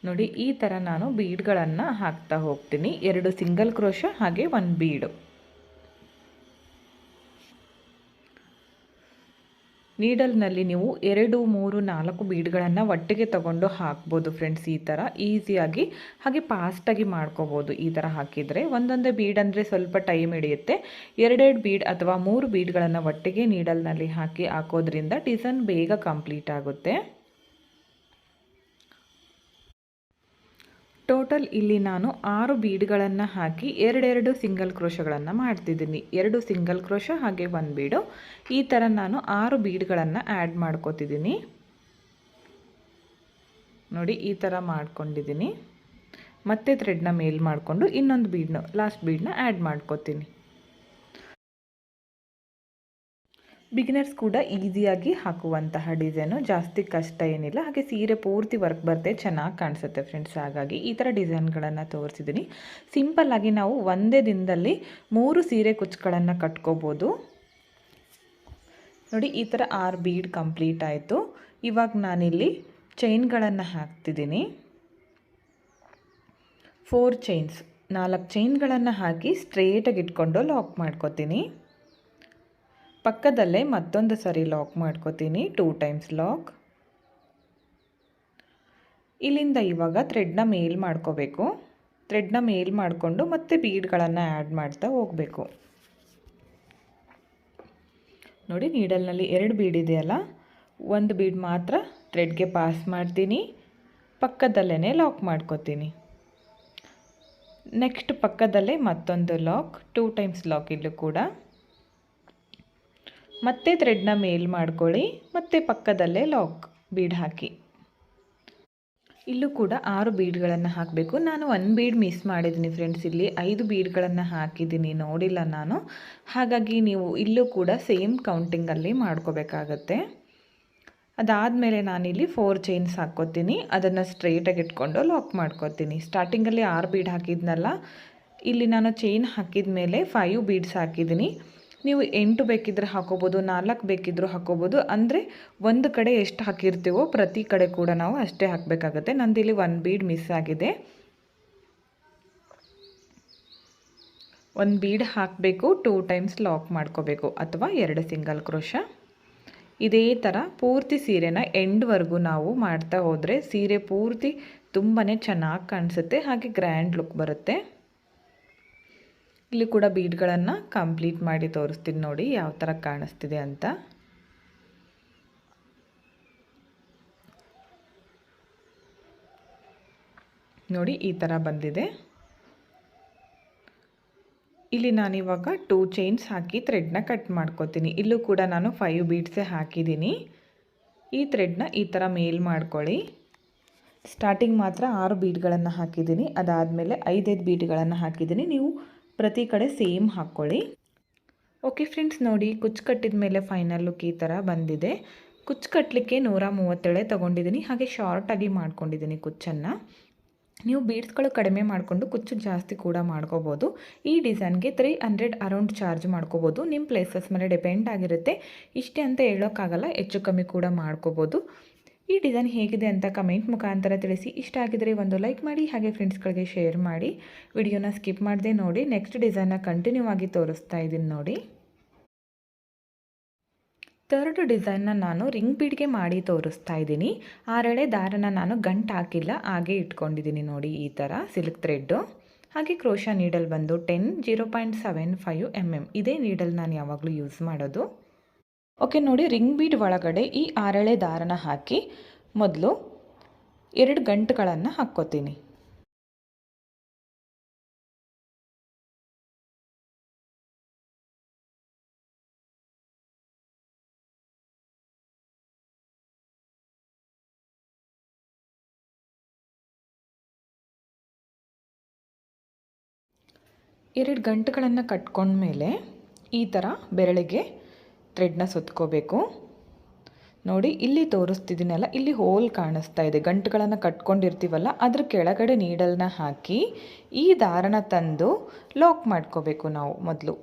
ನೋಡಿ, ಈ ಥರ ನಾನು ಬೀಡ್ಗಳನ್ನು ಹಾಕ್ತಾ ಹೋಗ್ತೀನಿ. ಎರಡು ಸಿಂಗಲ್ ಕ್ರೋಶ ಹಾಗೆ ಒಂದು ಬೀಡು ನೀಡಲ್ನಲ್ಲಿ ನೀವು ಎರಡು, ಮೂರು, ನಾಲ್ಕು ಬೀಡ್ಗಳನ್ನು ಒಟ್ಟಿಗೆ ತಗೊಂಡು ಹಾಕ್ಬೋದು ಫ್ರೆಂಡ್ಸ್ ಈ ಥರ ಈಸಿಯಾಗಿ ಹಾಗೆ ಫಾಸ್ಟಾಗಿ ಮಾಡ್ಕೋಬೋದು ಈ ಥರ ಹಾಕಿದರೆ. ಒಂದೊಂದೇ ಬೀಡ್ ಅಂದರೆ ಸ್ವಲ್ಪ ಟೈಮ್ ಹಿಡಿಯುತ್ತೆ. ಎರಡೆರಡು ಬೀಡ್ ಅಥವಾ ಮೂರು ಬೀಡ್ಗಳನ್ನು ಒಟ್ಟಿಗೆ ನೀಡಲ್ನಲ್ಲಿ ಹಾಕಿ ಹಾಕೋದ್ರಿಂದ ಡಿಸೈನ್ ಬೇಗ ಕಂಪ್ಲೀಟ್ ಆಗುತ್ತೆ. ಟೋಟಲ್ ಇಲ್ಲಿ ನಾನು ಆರು ಬೀಡ್ಗಳನ್ನು ಹಾಕಿ ಎರಡೆರಡು ಸಿಂಗಲ್ ಕ್ರೋಶಗಳನ್ನು ಮಾಡ್ತಿದ್ದೀನಿ. ಎರಡು ಸಿಂಗಲ್ ಕ್ರೋಶ ಹಾಗೆ ಒಂದು ಬೀಡು. ಈ ಥರ ನಾನು ಆರು ಬೀಡ್ಗಳನ್ನು ಆ್ಯಡ್ ಮಾಡ್ಕೋತಿದ್ದೀನಿ. ನೋಡಿ, ಈ ಥರ ಮಾಡ್ಕೊಂಡಿದ್ದೀನಿ. ಮತ್ತೆ ಥ್ರೆಡ್ನ ಮೇಲ್ ಮಾಡಿಕೊಂಡು ಇನ್ನೊಂದು ಬೀಡ್ನ ಲಾಸ್ಟ್ ಬೀಡನ್ನ ಆ್ಯಡ್ ಮಾಡ್ಕೋತೀನಿ. ಬಿಗಿನರ್ಸ್ ಕೂಡ ಈಸಿಯಾಗಿ ಹಾಕುವಂತಹ ಡಿಸೈನು. ಜಾಸ್ತಿ ಕಷ್ಟ ಏನಿಲ್ಲ. ಹಾಗೆ ಸೀರೆ ಪೂರ್ತಿ ವರ್ಕ್ ಬರುತ್ತೆ ಚೆನ್ನಾಗಿ ಕಾಣಿಸುತ್ತೆ ಫ್ರೆಂಡ್ಸ್. ಹಾಗಾಗಿ ಈ ಥರ ಡಿಸೈನ್ಗಳನ್ನು ತೋರಿಸಿದ್ದೀನಿ ಸಿಂಪಲ್ಲಾಗಿ ನಾವು ಒಂದೇ ದಿನದಲ್ಲಿ ಮೂರು ಸೀರೆ ಕುಚ್ಚುಗಳನ್ನು ಕಟ್ಕೋಬೋದು. ನೋಡಿ, ಈ ಥರ ಆರು ಬೀಡ್ ಕಂಪ್ಲೀಟ್ ಆಯಿತು. ಇವಾಗ ನಾನಿಲ್ಲಿ ಚೈನ್ಗಳನ್ನು ಹಾಕ್ತಿದ್ದೀನಿ ಫೋರ್ ಚೈನ್ಸ್. ನಾಲ್ಕು ಚೈನ್ಗಳನ್ನು ಹಾಕಿ ಸ್ಟ್ರೇಟಾಗಿ ಇಟ್ಕೊಂಡು ಲಾಕ್ ಮಾಡ್ಕೋತೀನಿ. ಪಕ್ಕದಲ್ಲೇ ಮತ್ತೊಂದು ಸರಿ ಲಾಕ್ ಮಾಡ್ಕೋತೀನಿ. Two times lock. ಇಲ್ಲಿಂದ ಇವಾಗ ಥ್ರೆಡ್ನ ಮೇಲ್ ಮಾಡ್ಕೋಬೇಕು. ಥ್ರೆಡ್ನ ಮೇಲ್ ಮಾಡಿಕೊಂಡು ಮತ್ತೆ ಬೀಡ್ಗಳನ್ನು ಆ್ಯಡ್ ಮಾಡ್ತಾ ಹೋಗಬೇಕು. ನೋಡಿ ನೀಡಲ್ನಲ್ಲಿ ಎರಡು ಬೀಡ್ ಇದೆಯಲ್ಲ ಒಂದು ಬೀಡ್ ಮಾತ್ರ ಥ್ರೆಡ್ಗೆ ಪಾಸ್ ಮಾಡ್ತೀನಿ. ಪಕ್ಕದಲ್ಲೇ ಲಾಕ್ ಮಾಡ್ಕೋತೀನಿ. ನೆಕ್ಸ್ಟ್ ಪಕ್ಕದಲ್ಲೇ ಮತ್ತೊಂದು ಲಾಕ್. ಟೂ ಟೈಮ್ಸ್ ಲಾಕ್ ಇಲ್ಲೂ ಕೂಡ. ಮತ್ತೆ ಥ್ರೆಡ್ನ ಮೇಲ್ ಮಾಡ್ಕೊಳ್ಳಿ, ಮತ್ತು ಪಕ್ಕದಲ್ಲೇ ಲಾಕ್ ಬೀಡ್ ಹಾಕಿ. ಇಲ್ಲೂ ಕೂಡ ಆರು ಬೀಡ್ಗಳನ್ನು ಹಾಕಬೇಕು. ನಾನು ಒನ್ ಬೀಡ್ ಮಿಸ್ ಮಾಡಿದ್ದೀನಿ ಫ್ರೆಂಡ್ಸ್ ಇಲ್ಲಿ ಐದು ಬೀಡ್ಗಳನ್ನು ಹಾಕಿದ್ದೀನಿ ನೋಡಿಲ್ಲ ನಾನು. ಹಾಗಾಗಿ ನೀವು ಇಲ್ಲೂ ಕೂಡ ಸೇಮ್ ಕೌಂಟಿಂಗಲ್ಲಿ ಮಾಡ್ಕೋಬೇಕಾಗತ್ತೆ. ಅದಾದಮೇಲೆ ನಾನಿಲ್ಲಿ ಫೋರ್ ಚೈನ್ಸ್ ಹಾಕ್ಕೋತೀನಿ. ಅದನ್ನು ಸ್ಟ್ರೈಟಾಗಿ ಇಟ್ಕೊಂಡು ಲಾಕ್ ಮಾಡ್ಕೋತೀನಿ. ಸ್ಟಾರ್ಟಿಂಗಲ್ಲಿ ಆರು ಬೀಡ್ ಹಾಕಿದ್ನಲ್ಲ, ಇಲ್ಲಿ ನಾನು ಚೈನ್ ಹಾಕಿದ ಮೇಲೆ ಫೈವ್ ಬೀಡ್ಸ್ ಹಾಕಿದ್ದೀನಿ ನೀವು ಎಂಟು ಬೇಕಿದ್ರೆ ಹಾಕೋಬೋದು, ನಾಲ್ಕು ಬೇಕಿದ್ದರೂ ಹಾಕೋಬೋದು. ಅಂದರೆ ಒಂದು ಕಡೆ ಎಷ್ಟು ಹಾಕಿರ್ತೀವೋ ಪ್ರತಿ ಕಡೆ ಕೂಡ ನಾವು ಅಷ್ಟೇ ಹಾಕಬೇಕಾಗತ್ತೆ. ನಂದಿಲ್ಲಿ ಒನ್ ಬೀಡ್ ಮಿಸ್ ಆಗಿದೆ. ಒಂದು ಬೀಡ್ ಹಾಕಬೇಕು ಟೂ ಟೈಮ್ಸ್ ಲಾಕ್ ಮಾಡ್ಕೋಬೇಕು, ಅಥವಾ ಎರಡು ಸಿಂಗಲ್ ಕ್ರೋಶ ಇದೇ ಥರ ಪೂರ್ತಿ ಸೀರೆನ ಎಂಡ್ವರೆಗೂ ನಾವು ಮಾಡ್ತಾ ಹೋದರೆ ಸೀರೆ ಪೂರ್ತಿ ತುಂಬಾ ಚೆನ್ನಾಗಿ ಕಾಣಿಸುತ್ತೆ, ಹಾಗೆ ಗ್ರ್ಯಾಂಡ್ ಲುಕ್ ಬರುತ್ತೆ. ಇಲ್ಲಿ ಕೂಡ ಬೀಡ್ಗಳನ್ನು ಕಂಪ್ಲೀಟ್ ಮಾಡಿ ತೋರಿಸ್ತೀನಿ ನೋಡಿ, ಯಾವ ಥರ ಕಾಣಿಸ್ತಿದೆ ಅಂತ. ನೋಡಿ, ಈ ಥರ ಬಂದಿದೆ. ಇಲ್ಲಿ ನಾನಿವಾಗ ಟೂ ಚೈನ್ಸ್ ಹಾಕಿ ಥ್ರೆಡ್ನ ಕಟ್ ಮಾಡ್ಕೋತೀನಿ. ಇಲ್ಲೂ ಕೂಡ ನಾನು ಫೈವ್ ಬೀಡ್ಸೇ ಹಾಕಿದ್ದೀನಿ. ಈ ಥ್ರೆಡ್ನ ಈ ಥರ ಮೇಲ್ ಮಾಡ್ಕೊಳ್ಳಿ. ಸ್ಟಾರ್ಟಿಂಗ್ ಮಾತ್ರ ಆರು ಬೀಡ್ಗಳನ್ನು ಹಾಕಿದ್ದೀನಿ. ಅದಾದಮೇಲೆ ಐದೈದು ಬೀಡ್ಗಳನ್ನು ಹಾಕಿದ್ದೀನಿ. ನೀವು ಪ್ರತಿ ಕಡೆ ಸೇಮ್ ಹಾಕ್ಕೊಳ್ಳಿ. ಓಕೆ ಫ್ರೆಂಡ್ಸ್ ನೋಡಿ ಕುಚ್ಚು ಕಟ್ಟಿದ ಮೇಲೆ ಫೈನಲ್ ಲುಕ್ ಈ ಥರ ಬಂದಿದೆ. ಕುಚ್ಚು ಕಟ್ಟಲಿಕ್ಕೆ ನೂರ ಮೂವತ್ತೇಳೆ ತೊಗೊಂಡಿದ್ದೀನಿ. ಹಾಗೆ ಶಾರ್ಟಾಗಿ ಮಾಡ್ಕೊಂಡಿದ್ದೀನಿ ಕುಚ್ಚನ್ನು. ನೀವು ಬೀಡ್ಸ್ಗಳು ಕಡಿಮೆ ಮಾಡಿಕೊಂಡು ಕುಚ್ಚು ಜಾಸ್ತಿ ಕೂಡ ಮಾಡ್ಕೋಬೋದು. ಈ ಡಿಸೈನ್ಗೆ ತ್ರೀ ಹಂಡ್ರೆಡ್ ಅರೌಂಡ್ ಚಾರ್ಜ್ ಮಾಡ್ಕೋಬೋದು. ನಿಮ್ಮ ಪ್ಲೇಸಸ್ ಮೇಲೆ ಡಿಪೆಂಡ್ ಆಗಿರುತ್ತೆ. ಇಷ್ಟೇ ಅಂತ ಹೇಳೋಕ್ಕಾಗಲ್ಲ, ಹೆಚ್ಚು ಕಮ್ಮಿ ಕೂಡ ಮಾಡ್ಕೋಬೋದು. ಈ ಡಿಸೈನ್ ಹೇಗಿದೆ ಅಂತ ಕಮೆಂಟ್ ಮುಖಾಂತರ ತಿಳಿಸಿ. ಇಷ್ಟ ಆಗಿದರೆ ಒಂದು ಲೈಕ್ ಮಾಡಿ, ಹಾಗೆ ಫ್ರೆಂಡ್ಸ್ಗಳಿಗೆ ಶೇರ್ ಮಾಡಿ. ವಿಡಿಯೋನ ಸ್ಕಿಪ್ ಮಾಡದೆ ನೋಡಿ. ನೆಕ್ಸ್ಟ್ ಡಿಸೈನ್ನ ಕಂಟಿನ್ಯೂ ಆಗಿ ತೋರಿಸ್ತಾ ಇದ್ದೀನಿ ನೋಡಿ. ಥರ್ಡ್ ಡಿಸೈನ್ನ ನಾನು ರಿಂಗ್ ಬೀಡ್ಗೆ ಮಾಡಿ ತೋರಿಸ್ತಾ ಇದ್ದೀನಿ. ಆರೆಳೆ ದಾರನ ನಾನು ಗಂಟು ಹಾಕಿಲ್ಲ, ಹಾಗೆ ಇಟ್ಕೊಂಡಿದ್ದೀನಿ ನೋಡಿ ಈ ಥರ ಸಿಲ್ಕ್ ಥ್ರೆಡ್ಡು ಹಾಗೆ ಕ್ರೋಶ ನೀಡಲ್ ಬಂದು ten zero point seven five M M ಇದೇ ನೀಡಲ್ ನಾನು ಯಾವಾಗಲೂ ಯೂಸ್ ಮಾಡೋದು. ಓಕೆ, ನೋಡಿ, ರಿಂಗ್ ಬೀಡ್ ಒಳಗಡೆ ಈ ಆರಳೆ ದಾರನ ಹಾಕಿ ಮೊದಲು ಎರಡು ಗಂಟುಗಳನ್ನು ಹಾಕ್ಕೋತೀನಿ. ಎರಡು ಗಂಟುಗಳನ್ನು ಕಟ್ಕೊಂಡ್ಮೇಲೆ ಈ ಥರ ಬೆರಳಿಗೆ ಥ್ರೆಡ್ನ ಸುತ್ಕೋಬೇಕು. ನೋಡಿ, ಇಲ್ಲಿ ತೋರಿಸ್ತಿದ್ದೀನಲ್ಲ, ಇಲ್ಲಿ ಹೋಲ್ ಕಾಣಿಸ್ತಾ ಇದೆ. ಗಂಟುಗಳನ್ನು ಕಟ್ಕೊಂಡಿರ್ತೀವಲ್ಲ, ಅದ್ರ ಕೆಳಗಡೆ ನೀಡಲ್ನ ಹಾಕಿ, ಈ ದಾರನ ತಂದು ಲಾಕ್ ಮಾಡ್ಕೋಬೇಕು ನಾವು ಮೊದಲು.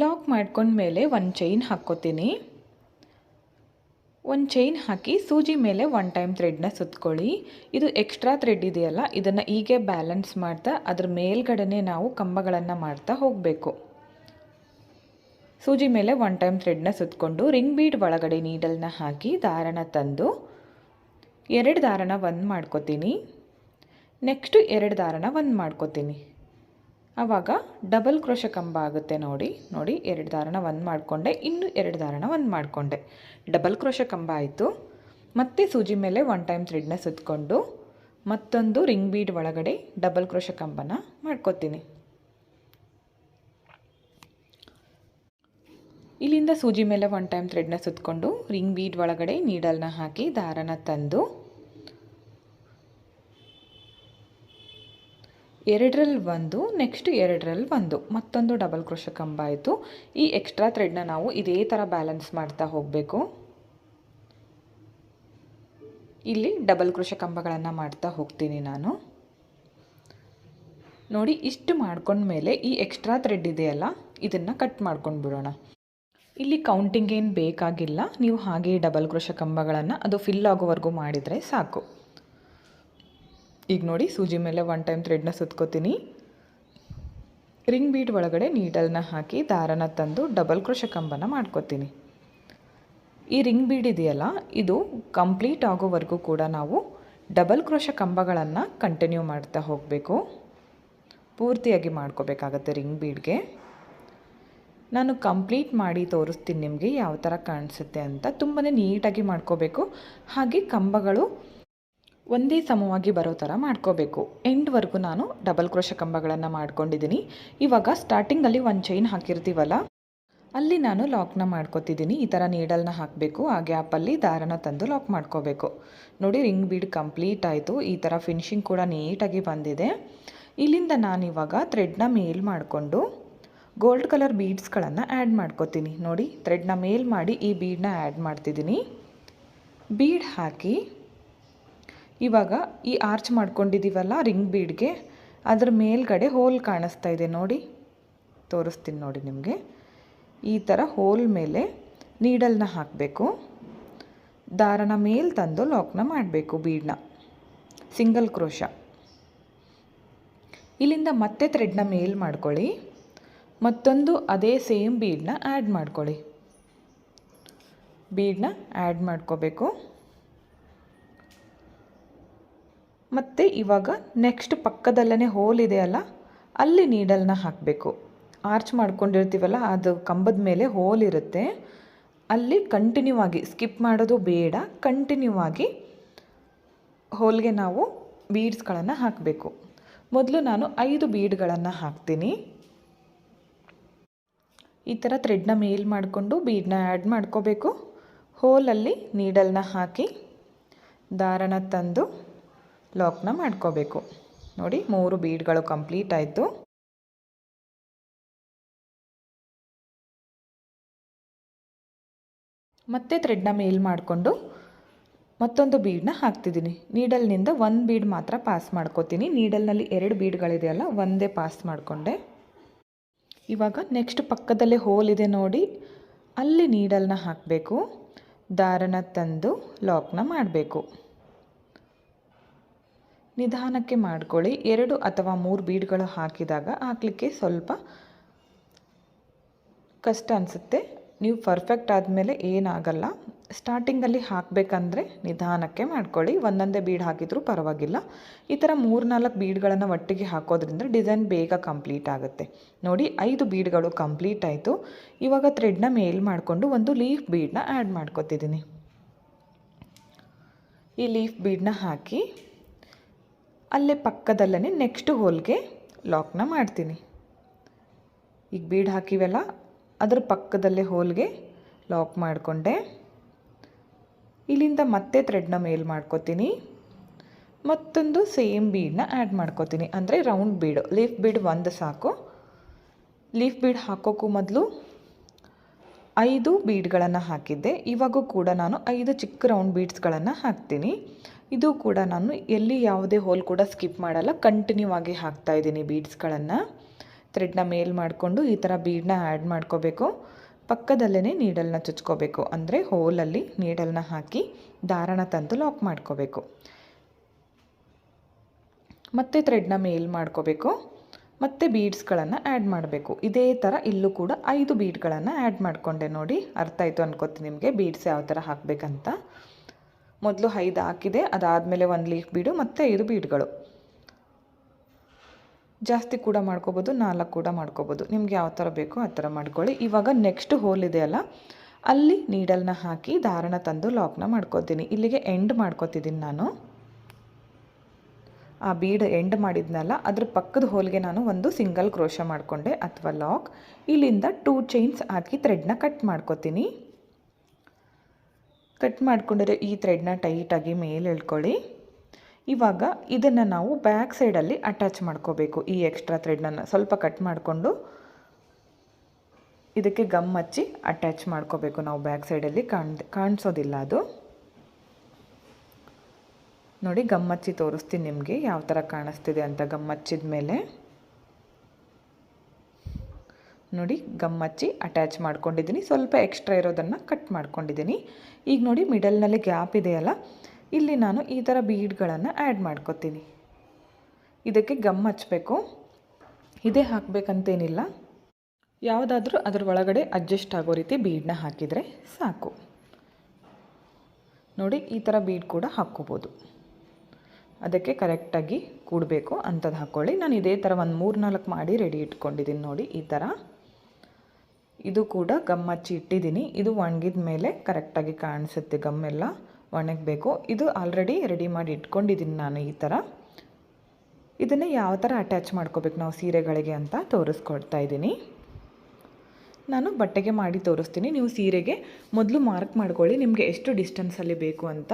ಲಾಕ್ ಮಾಡ್ಕೊಂಡ್ಮೇಲೆ ಒಂದು ಚೈನ್ ಹಾಕ್ಕೋತೀನಿ. ಒಂದು ಚೈನ್ ಹಾಕಿ, ಸೂಜಿ ಮೇಲೆ ಒನ್ ಟೈಮ್ ಥ್ರೆಡ್ನ ಸುತ್ಕೊಳ್ಳಿ. ಇದು ಎಕ್ಸ್ಟ್ರಾ ಥ್ರೆಡ್ ಇದೆಯಲ್ಲ, ಇದನ್ನು ಹೀಗೆ ಬ್ಯಾಲೆನ್ಸ್ ಮಾಡ್ತಾ, ಅದ್ರ ಮೇಲ್ಗಡೆನೇ ನಾವು ಕಂಬಗಳನ್ನು ಮಾಡ್ತಾ ಹೋಗಬೇಕು. ಸೂಜಿ ಮೇಲೆ ಒನ್ ಟೈಮ್ ಥ್ರೆಡ್ನ ಸುತ್ತಕೊಂಡು ರಿಂಗ್ ಬೀಡ್ ಒಳಗಡೆ ನೀಡಲ್ನ ಹಾಕಿ ದಾರನ ತಂದು ಎರಡು ದಾರನ ಒಂದು ಮಾಡ್ಕೋತೀನಿ. ನೆಕ್ಸ್ಟು ಎರಡು ದಾರನ ಒಂದು ಮಾಡ್ಕೋತೀನಿ. ಆವಾಗ ಡಬಲ್ ಕ್ರೋಶ ಕಂಬ ಆಗುತ್ತೆ ನೋಡಿ ನೋಡಿ ಎರಡು ದಾರನ ಒಂದು ಮಾಡಿಕೊಂಡೆ, ಇನ್ನು ಎರಡು ದಾರನ ಒಂದು ಮಾಡಿಕೊಂಡೆ. ಡಬಲ್ ಕ್ರೋಶ ಕಂಬ ಆಯಿತು. ಮತ್ತೆ ಸೂಜಿ ಮೇಲೆ ಒನ್ ಟೈಮ್ ಥ್ರೆಡ್ನ ಸುತ್ತಕೊಂಡು ಮತ್ತೊಂದು ರಿಂಗ್ ಬೀಡ್ ಒಳಗಡೆ ಡಬಲ್ ಕ್ರೋಶ ಕಂಬನ ಮಾಡ್ಕೋತೀನಿ. ಇಲ್ಲಿಂದ ಸೂಜಿ ಮೇಲೆ ಒನ್ ಟೈಮ್ ಥ್ರೆಡ್ನ ಸುತ್ತಕೊಂಡು ರಿಂಗ್ ಬೀಡ್ ಒಳಗಡೆ ನೀಡಲ್ನ ಹಾಕಿ ದಾರನ ತಂದು ಎರಡರಲ್ಲಿ ಒಂದು ನೆಕ್ಸ್ಟ್ ಎರಡರಲ್ಲಿ ಒಂದು. ಮತ್ತೊಂದು ಡಬಲ್ ಕ್ರೋಶ ಕಂಬ ಆಯಿತು. ಈ ಎಕ್ಸ್ಟ್ರಾ ಥ್ರೆಡ್ನ ನಾವು ಇದೇ ಥರ ಬ್ಯಾಲೆನ್ಸ್ ಮಾಡ್ತಾ ಹೋಗಬೇಕು. ಇಲ್ಲಿ ಡಬಲ್ ಕ್ರೋಶ ಕಂಬಗಳನ್ನು ಮಾಡ್ತಾ ಹೋಗ್ತೀನಿ ನಾನು. ನೋಡಿ, ಇಷ್ಟು ಮಾಡ್ಕೊಂಡ್ಮೇಲೆ ಈ ಎಕ್ಸ್ಟ್ರಾ ಥ್ರೆಡ್ ಇದೆಯಲ್ಲ, ಇದನ್ನು ಕಟ್ ಮಾಡ್ಕೊಂಡು ಬಿಡೋಣ ಇಲ್ಲಿ ಕೌಂಟಿಂಗ್ ಏನು ಬೇಕಾಗಿಲ್ಲ. ನೀವು ಹಾಗೆ ಡಬಲ್ ಕ್ರೋಶ ಕಂಬಗಳನ್ನು ಅದು ಫಿಲ್ ಆಗೋವರೆಗೂ ಮಾಡಿದರೆ ಸಾಕು. ಈಗ ನೋಡಿ ಸೂಜಿ ಮೇಲೆ ಒನ್ ಟೈಮ್ ಥ್ರೆಡ್ನ ಸುತ್ಕೋತೀನಿ. ರಿಂಗ್ ಬೀಟ್ ಒಳಗಡೆ ನೀಡಲ್ನ ಹಾಕಿ ದಾರನ ತಂದು ಡಬಲ್ ಕ್ರೋಶ ಕಂಬನ ಮಾಡ್ಕೋತೀನಿ. ಈ ರಿಂಗ್ ಬೀಡ್ ಇದೆಯಲ್ಲ, ಇದು ಕಂಪ್ಲೀಟ್ ಆಗೋವರೆಗೂ ಕೂಡ ನಾವು ಡಬಲ್ ಕ್ರೋಶ ಕಂಬಗಳನ್ನು ಕಂಟಿನ್ಯೂ ಮಾಡ್ತಾ ಹೋಗಬೇಕು. ಪೂರ್ತಿಯಾಗಿ ಮಾಡ್ಕೋಬೇಕಾಗತ್ತೆ ರಿಂಗ್ ಬೀಡ್ಗೆ ನಾನು ಕಂಪ್ಲೀಟ್ ಮಾಡಿ ತೋರಿಸ್ತೀನಿ ನಿಮಗೆ ಯಾವ ಥರ ಕಾಣಿಸುತ್ತೆ ಅಂತ. ತುಂಬಾ ನೀಟಾಗಿ ಮಾಡ್ಕೋಬೇಕು. ಹಾಗೆ ಕಂಬಗಳು ಒಂದೇ ಸಮವಾಗಿ ಬರೋ ಥರ ಮಾಡ್ಕೋಬೇಕು. ಎಂಡ್ವರೆಗೂ ನಾನು ಡಬಲ್ ಕ್ರೋಶ ಕಂಬಗಳನ್ನು ಮಾಡ್ಕೊಂಡಿದ್ದೀನಿ. ಇವಾಗ ಸ್ಟಾರ್ಟಿಂಗಲ್ಲಿ ಒಂದು ಚೈನ್ ಹಾಕಿರ್ತೀವಲ್ಲ, ಅಲ್ಲಿ ನಾನು ಲಾಕ್ನ ಮಾಡ್ಕೋತಿದ್ದೀನಿ. ಈ ಥರ ನೀಡಲ್ನ ಹಾಕಬೇಕು. ಆ ಗ್ಯಾಪಲ್ಲಿ ದಾರನ ತಂದು ಲಾಕ್ ಮಾಡ್ಕೋಬೇಕು. ನೋಡಿ, ರಿಂಗ್ ಬೀಡ್ ಕಂಪ್ಲೀಟ್ ಆಯಿತು. ಈ ಥರ ಫಿನಿಶಿಂಗ್ ಕೂಡ ನೀಟಾಗಿ ಬಂದಿದೆ. ಇಲ್ಲಿಂದ ನಾನಿವಾಗ ಥ್ರೆಡ್ನ ಮೇಲ್ ಮಾಡಿಕೊಂಡು ಗೋಲ್ಡ್ ಕಲರ್ ಬೀಡ್ಸ್ಗಳನ್ನು ಆ್ಯಡ್ ಮಾಡ್ಕೋತೀನಿ. ನೋಡಿ, ಥ್ರೆಡ್ನ ಮೇಲ್ ಮಾಡಿ ಈ ಬೀಡನ್ನ ಆ್ಯಡ್ ಮಾಡ್ತಿದ್ದೀನಿ. ಬೀಡ್ ಹಾಕಿ ಇವಾಗ ಈ ಆರ್ಚ್ ಮಾಡ್ಕೊಂಡಿದ್ದೀವಲ್ಲ ರಿಂಗ್ ಬೀಡ್ಗೆ, ಅದರ ಮೇಲ್ಗಡೆ ಹೋಲ್ ಕಾಣಿಸ್ತಾ ಇದೆ ನೋಡಿ. ತೋರಿಸ್ತೀನಿ ನೋಡಿ ನಿಮಗೆ. ಈ ಥರ ಹೋಲ್ ಮೇಲೆ ನೀಡಲ್ನ ಹಾಕಬೇಕು. ದಾರನ ಮೇಲ್ ತಂದು ಲಾಕ್ನ ಮಾಡಬೇಕು ಬೀಡನ್ನ ಸಿಂಗಲ್ ಕ್ರೋಶ. ಇಲ್ಲಿಂದ ಮತ್ತೆ ಥ್ರೆಡ್ನ ಮೇಲ್ ಮಾಡ್ಕೊಳ್ಳಿ. ಮತ್ತೊಂದು ಅದೇ ಸೇಮ್ ಬೀಡನ್ನ ಆ್ಯಡ್ ಮಾಡ್ಕೊಳ್ಳಿ. ಬೀಡನ್ನ ಆ್ಯಡ್ ಮಾಡ್ಕೋಬೇಕು. ಮತ್ತು ಇವಾಗ ನೆಕ್ಸ್ಟ್ ಪಕ್ಕದಲ್ಲೇ ಹೋಲ್ ಇದೆ ಅಲ್ಲ, ಅಲ್ಲಿ ನೀಡಲ್ನ ಹಾಕಬೇಕು. ಆರ್ಚ್ ಮಾಡ್ಕೊಂಡಿರ್ತೀವಲ್ಲ, ಅದು ಕಂಬದ ಮೇಲೆ ಹೋಲ್ ಇರುತ್ತೆ. ಅಲ್ಲಿ ಕಂಟಿನ್ಯೂ ಆಗಿ ಸ್ಕಿಪ್ ಮಾಡೋದು ಬೇಡ ಕಂಟಿನ್ಯೂ ಆಗಿ ಹೋಲ್ಗೆ ನಾವು ಬೀಡ್ಸ್ಗಳನ್ನು ಹಾಕಬೇಕು. ಮೊದಲು ನಾನು ಐದು ಬೀಡ್ಗಳನ್ನು ಹಾಕ್ತೀನಿ. ಈ ಥರ ಥ್ರೆಡ್ನ ಮೇಲ್ ಮಾಡಿಕೊಂಡು ಬೀಡನ್ನ ಆ್ಯಡ್ ಮಾಡ್ಕೋಬೇಕು. ಹೋಲಲ್ಲಿ ನೀಡಲ್ನ ಹಾಕಿ ದಾರನ ತಂದು ಲಾಕ್ನ ಮಾಡ್ಕೋಬೇಕು. ನೋಡಿ, ಮೂರು ಬೀಡ್ಗಳು ಕಂಪ್ಲೀಟ್ ಆಯಿತು. ಮತ್ತೆ ಥ್ರೆಡ್ನ ಮೇಲ್ ಮಾಡಿಕೊಂಡು ಮತ್ತೊಂದು ಬೀಡನ್ನ ಹಾಕ್ತಿದ್ದೀನಿ. ನೀಡಲ್ನಿಂದ ಒಂದು ಬೀಡ್ ಮಾತ್ರ ಪಾಸ್ ಮಾಡ್ಕೋತೀನಿ. ನೀಡಲ್ನಲ್ಲಿ ಎರಡು ಬೀಡ್ಗಳಿದೆಯಲ್ಲ ಒಂದೇ ಪಾಸ್ ಮಾಡಿಕೊಂಡೆ. ಇವಾಗ ನೆಕ್ಸ್ಟ್ ಪಕ್ಕದಲ್ಲೇ ಹೋಲ್ ಇದೆ ನೋಡಿ. ಅಲ್ಲಿ ನೀಡಲ್ನ ಹಾಕಬೇಕು. ದಾರನ ತಂದು ಲಾಕ್ನ ಮಾಡಬೇಕು. ನಿಧಾನಕ್ಕೆ ಮಾಡ್ಕೊಳ್ಳಿ. ಎರಡು ಅಥವಾ ಮೂರು ಬೀಡ್ಗಳು ಹಾಕಿದಾಗ ಹಾಕಲಿಕ್ಕೆ ಸ್ವಲ್ಪ ಕಷ್ಟ ಅನಿಸುತ್ತೆ. ನೀವು ಪರ್ಫೆಕ್ಟ್ ಆದಮೇಲೆ ಏನಾಗಲ್ಲ. ಸ್ಟಾರ್ಟಿಂಗಲ್ಲಿ ಹಾಕಬೇಕಂದ್ರೆ ನಿಧಾನಕ್ಕೆ ಮಾಡ್ಕೊಳ್ಳಿ. ಒಂದೊಂದೇ ಬೀಡ್ ಹಾಕಿದರೂ ಪರವಾಗಿಲ್ಲ. ಈ ಥರ ಮೂರು ನಾಲ್ಕು ಬೀಡ್ಗಳನ್ನು ಒಟ್ಟಿಗೆ ಹಾಕೋದ್ರಿಂದ ಡಿಸೈನ್ ಬೇಗ ಕಂಪ್ಲೀಟ್ ಆಗುತ್ತೆ. ನೋಡಿ, ಐದು ಬೀಡ್ಗಳು ಕಂಪ್ಲೀಟ್ ಆಯಿತು. ಇವಾಗ ಥ್ರೆಡ್ನ ಮೇಲ್ ಮಾಡಿಕೊಂಡು ಒಂದು ಲೀಫ್ ಬೀಡನ್ನ ಆ್ಯಡ್ ಮಾಡ್ಕೊತಿದ್ದೀನಿ. ಈ ಲೀಫ್ ಬೀಡನ್ನ ಹಾಕಿ ಅಲ್ಲೇ ಪಕ್ಕದಲ್ಲೇ ನೆಕ್ಸ್ಟ್ ಹೋಲ್ಗೆ ಲಾಕ್ನ ಮಾಡ್ತೀನಿ. ಈಗ ಬೀಡ್ ಹಾಕಿವೆಲ್ಲ, ಅದ್ರ ಪಕ್ಕದಲ್ಲೇ ಹೋಲ್ಗೆ ಲಾಕ್ ಮಾಡಿಕೊಂಡೆ. ಇಲ್ಲಿಂದ ಮತ್ತೆ ಥ್ರೆಡ್ನ ಮೇಲ್ ಮಾಡ್ಕೋತೀನಿ. ಮತ್ತೊಂದು ಸೇಮ್ ಬೀಡನ್ನ ಆ್ಯಡ್ ಮಾಡ್ಕೋತೀನಿ. ಅಂದರೆ ರೌಂಡ್ ಬೀಡು ಲೀಫ್ ಬೀಡ್ ಒಂದು ಸಾಕು. ಲೀಫ್ ಬೀಡ್ ಹಾಕೋಕ್ಕೂ ಮೊದಲು ಐದು ಬೀಡ್ಗಳನ್ನು ಹಾಕಿದ್ದೆ. ಇವಾಗೂ ಕೂಡ ನಾನು ಐದು ಚಿಕ್ಕ ರೌಂಡ್ ಬೀಡ್ಸ್ಗಳನ್ನು ಹಾಕ್ತೀನಿ. ಇದು ಕೂಡ ನಾನು ಎಲ್ಲಿ ಯಾವುದೇ ಹೋಲ್ ಕೂಡ ಸ್ಕಿಪ್ ಮಾಡಲ್ಲ. ಕಂಟಿನ್ಯೂ ಆಗಿ ಹಾಕ್ತಾ ಇದ್ದೀನಿ ಬೀಡ್ಸ್ಗಳನ್ನು ಥ್ರೆಡ್ನ ಮೇಲ್ ಮಾಡಿಕೊಂಡು ಈ ಥರ ಬೀಡನ್ನ ಆ್ಯಡ್ ಮಾಡ್ಕೋಬೇಕು. ಪಕ್ಕದಲ್ಲೇ ನೀಡಲ್ನ ಚುಚ್ಕೋಬೇಕು. ಅಂದರೆ ಹೋಲಲ್ಲಿ ನೀಡಲ್ನ ಹಾಕಿ ದಾರಣ ತಂದು ಲಾಕ್ ಮಾಡ್ಕೋಬೇಕು. ಮತ್ತೆ ಥ್ರೆಡ್ನ ಮೇಲ್ ಮಾಡ್ಕೋಬೇಕು. ಮತ್ತು ಬೀಡ್ಸ್ಗಳನ್ನು ಆ್ಯಡ್ ಮಾಡಬೇಕು. ಇದೇ ಥರ ಇಲ್ಲೂ ಕೂಡ ಐದು ಬೀಡ್ಗಳನ್ನು ಆ್ಯಡ್ ಮಾಡಿಕೊಂಡೆ ನೋಡಿ. ಅರ್ಥ ಆಯಿತು ಅನ್ಕೋತೀನಿ ನಿಮಗೆ ಬೀಡ್ಸ್ ಯಾವ ಥರ ಹಾಕಬೇಕಂತ. ಮೊದಲು ಐದು ಹಾಕಿದೆ. ಅದಾದಮೇಲೆ ಒಂದು ಲೀಫ್ ಬೀಡು ಮತ್ತು ಐದು ಬೀಡ್ಗಳು ಜಾಸ್ತಿ ಕೂಡ ಮಾಡ್ಕೋಬೋದು, ನಾಲ್ಕು ಕೂಡ ಮಾಡ್ಕೋಬೋದು. ನಿಮ್ಗೆ ಯಾವ ಥರ ಬೇಕೋ ಆ ಥರ ಮಾಡ್ಕೊಳ್ಳಿ. ಇವಾಗ ನೆಕ್ಸ್ಟ್ ಹೋಲ್ ಇದೆ ಅಲ್ಲ, ಅಲ್ಲಿ ನೀಡಲ್ನ ಹಾಕಿ ದಾರಣ ತಂದು ಲಾಕ್ನ ಮಾಡ್ಕೋತೀನಿ. ಇಲ್ಲಿಗೆ ಎಂಡ್ ಮಾಡ್ಕೋತಿದ್ದೀನಿ ನಾನು. ಆ ಬೀಡ್ ಎಂಡ್ ಮಾಡಿದ್ನಲ್ಲ, ಅದ್ರ ಪಕ್ಕದ ಹೋಲ್ಗೆ ನಾನು ಒಂದು ಸಿಂಗಲ್ ಕ್ರೋಶ ಮಾಡಿಕೊಂಡೆ ಅಥವಾ ಲಾಕ್ ಇಲ್ಲಿಂದ ಟೂ ಚೈನ್ಸ್ ಹಾಕಿ ಥ್ರೆಡ್ನ ಕಟ್ ಮಾಡ್ಕೋತೀನಿ. ಕಟ್ ಮಾಡಿಕೊಂಡರೆ ಈ ಥ್ರೆಡ್ನ ಟೈಟಾಗಿ ಮೇಲೆ ಎಳ್ಕೊಳ್ಳಿ. ಇವಾಗ ಇದನ್ನು ನಾವು ಬ್ಯಾಕ್ ಸೈಡಲ್ಲಿ ಅಟ್ಯಾಚ್ ಮಾಡ್ಕೋಬೇಕು. ಈ ಎಕ್ಸ್ಟ್ರಾ ಥ್ರೆಡ್ನನ್ನು ಸ್ವಲ್ಪ ಕಟ್ ಮಾಡಿಕೊಂಡು ಇದಕ್ಕೆ ಗಮ್ ಹಚ್ಚಿ ಅಟ್ಯಾಚ್ ಮಾಡ್ಕೋಬೇಕು. ನಾವು ಬ್ಯಾಕ್ ಸೈಡಲ್ಲಿ ಕಾಣ್, ಕಾಣಿಸೋದಿಲ್ಲ ಅದು. ನೋಡಿ ಗಮ್ ಹಚ್ಚಿ ತೋರಿಸ್ತೀನಿ ನಿಮಗೆ ಯಾವ ಥರ ಕಾಣಿಸ್ತಿದೆ ಅಂತ ಗಮ್ ಹಚ್ಚಿದ ಮೇಲೆ. ನೋಡಿ ಗಮ್ ಹಚ್ಚಿ ಅಟ್ಯಾಚ್ ಮಾಡ್ಕೊಂಡಿದ್ದೀನಿ. ಸ್ವಲ್ಪ ಎಕ್ಸ್ಟ್ರಾ ಇರೋದನ್ನು ಕಟ್ ಮಾಡ್ಕೊಂಡಿದ್ದೀನಿ. ಈಗ ನೋಡಿ ಮಿಡಲ್ನಲ್ಲಿ ಗ್ಯಾಪ್ ಇದೆಯಲ್ಲ ಇಲ್ಲಿ ನಾನು ಈ ಥರ ಬೀಡ್ಗಳನ್ನು ಆ್ಯಡ್ ಮಾಡ್ಕೊತೀನಿ. ಇದಕ್ಕೆ ಗಮ್ ಹಚ್ಚಬೇಕು ಇದೇ ಹಾಕಬೇಕಂತೇನಿಲ್ಲ. ಯಾವುದಾದ್ರೂ ಅದರ ಒಳಗಡೆ ಅಡ್ಜಸ್ಟ್ ಆಗೋ ರೀತಿ ಬೀಡನ್ನ ಹಾಕಿದರೆ ಸಾಕು. ನೋಡಿ, ಈ ಥರ ಬೀಡ್ ಕೂಡ ಹಾಕ್ಕೋಬೋದು. ಅದಕ್ಕೆ ಕರೆಕ್ಟಾಗಿ ಕೂಡಬೇಕು ಅಂಥದ್ದು ಹಾಕ್ಕೊಳ್ಳಿ. ನಾನು ಇದೇ ಥರ ಒಂದು ಮೂರು ನಾಲ್ಕು ಮಾಡಿ ರೆಡಿ ಇಟ್ಕೊಂಡಿದ್ದೀನಿ ನೋಡಿ ಈ ಥರ. ಇದು ಕೂಡ ಗಮ್ ಹಚ್ಚಿ ಇಟ್ಟಿದ್ದೀನಿ. ಇದು ಒಣಗಿದ ಮೇಲೆ ಕರೆಕ್ಟಾಗಿ ಕಾಣಿಸುತ್ತೆ ಗಮ್ಮೆಲ್ಲ ಒಣಗಬೇಕು. ಇದು ಆಲ್ರೆಡಿ ರೆಡಿ ಮಾಡಿ ಇಟ್ಕೊಂಡಿದ್ದೀನಿ ನಾನು ಈ ಥರ ಇದನ್ನು ಯಾವ ಥರ ಅಟ್ಯಾಚ್ ಮಾಡ್ಕೋಬೇಕು ನಾವು ಸೀರೆಗಳಿಗೆ ಅಂತ ತೋರಿಸ್ಕೊಡ್ತಾ ಇದ್ದೀನಿ. ನಾನು ಬಟ್ಟೆಗೆ ಮಾಡಿ ತೋರಿಸ್ತೀನಿ. ನೀವು ಸೀರೆಗೆ ಮೊದಲು ಮಾರ್ಕ್ ಮಾಡ್ಕೊಳ್ಳಿ ನಿಮಗೆ ಎಷ್ಟು ಡಿಸ್ಟೆನ್ಸಲ್ಲಿ ಬೇಕು ಅಂತ.